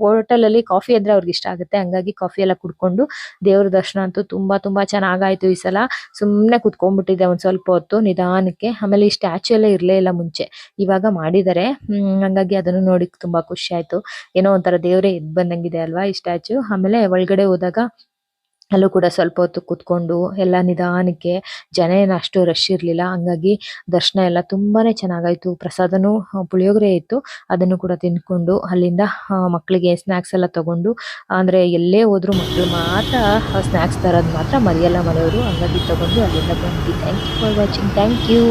ಹೋಟೆಲ್ ಅಲ್ಲಿ ಕಾಫಿ ಅಂದ್ರೆ ಅವ್ರಿಗೆ ಇಷ್ಟ ಆಗುತ್ತೆ, ಹಂಗಾಗಿ ಕಾಫಿ ಎಲ್ಲ ಕುಡ್ಕೊಂಡು ದೇವ್ರ ದರ್ಶನ ಅಂತೂ ತುಂಬಾ ತುಂಬಾ ಚೆನ್ನಾಗಾಯ್ತು ಈ ಸಲ. ಸುಮ್ಮನೆ ಕುತ್ಕೊಂಡ್ಬಿಟ್ಟಿದ್ದೆ ಒಂದ್ ಸ್ವಲ್ಪ ಹೊತ್ತು ನಿಧಾನಕ್ಕೆ, ಆಮೇಲೆ ಈ ಸ್ಟ್ಯಾಚು ಎಲ್ಲ ಇರ್ಲೇ ಇಲ್ಲ ಮುಂಚೆ. ಇವಾಗ ಮಾಡಿದ್ದಾರೆ ಹಂಗಾಗಿ ಅದನ್ನು ನೋಡಿ ತುಂಬಾ ಖುಷಿ ಆಯ್ತು. ಏನೋ ಒಂಥರ ದೇವರೇ ಎದ್ ಬಂದಂಗಿದೆ ಅಲ್ವಾ ಈ ಸ್ಟ್ಯಾಚು ಆಮೇಲೆ ಒಳಗಡೆ ಹೋದಾಗ ಅಲ್ಲೂ ಕೂಡ ಸ್ವಲ್ಪ ಹೊತ್ತು ಕುತ್ಕೊಂಡು ಎಲ್ಲ ನಿಧಾನಕ್ಕೆ ಜನ ಏನು ಅಷ್ಟು ರಶ್ ಇರ್ಲಿಲ್ಲ. ಹಂಗಾಗಿ ದರ್ಶನ ಎಲ್ಲ ತುಂಬಾನೇ ಚೆನ್ನಾಗಾಯ್ತು. ಪ್ರಸಾದನು ಪುಳಿಯೋಗರೆ ಇತ್ತು. ಅದನ್ನು ಕೂಡ ತಿನ್ಕೊಂಡು ಅಲ್ಲಿಂದ ಮಕ್ಕಳಿಗೆ ಸ್ನಾಕ್ಸ್ ಎಲ್ಲ ತಗೊಂಡು, ಅಂದ್ರೆ ಎಲ್ಲೇ ಹೋದ್ರು ಮಕ್ಕಳು ಮಾತ್ರ ಸ್ನಾಕ್ಸ್ ತರೋದು ಮಾತ್ರ ಮರೆಯಲ್ಲ ಮನೆಯವರು. ಹಂಗಾಗಿ ತಗೊಂಡು ಅಲ್ಲಿಂದ ಬಂದ್ವಿ. Thank you for watching thank you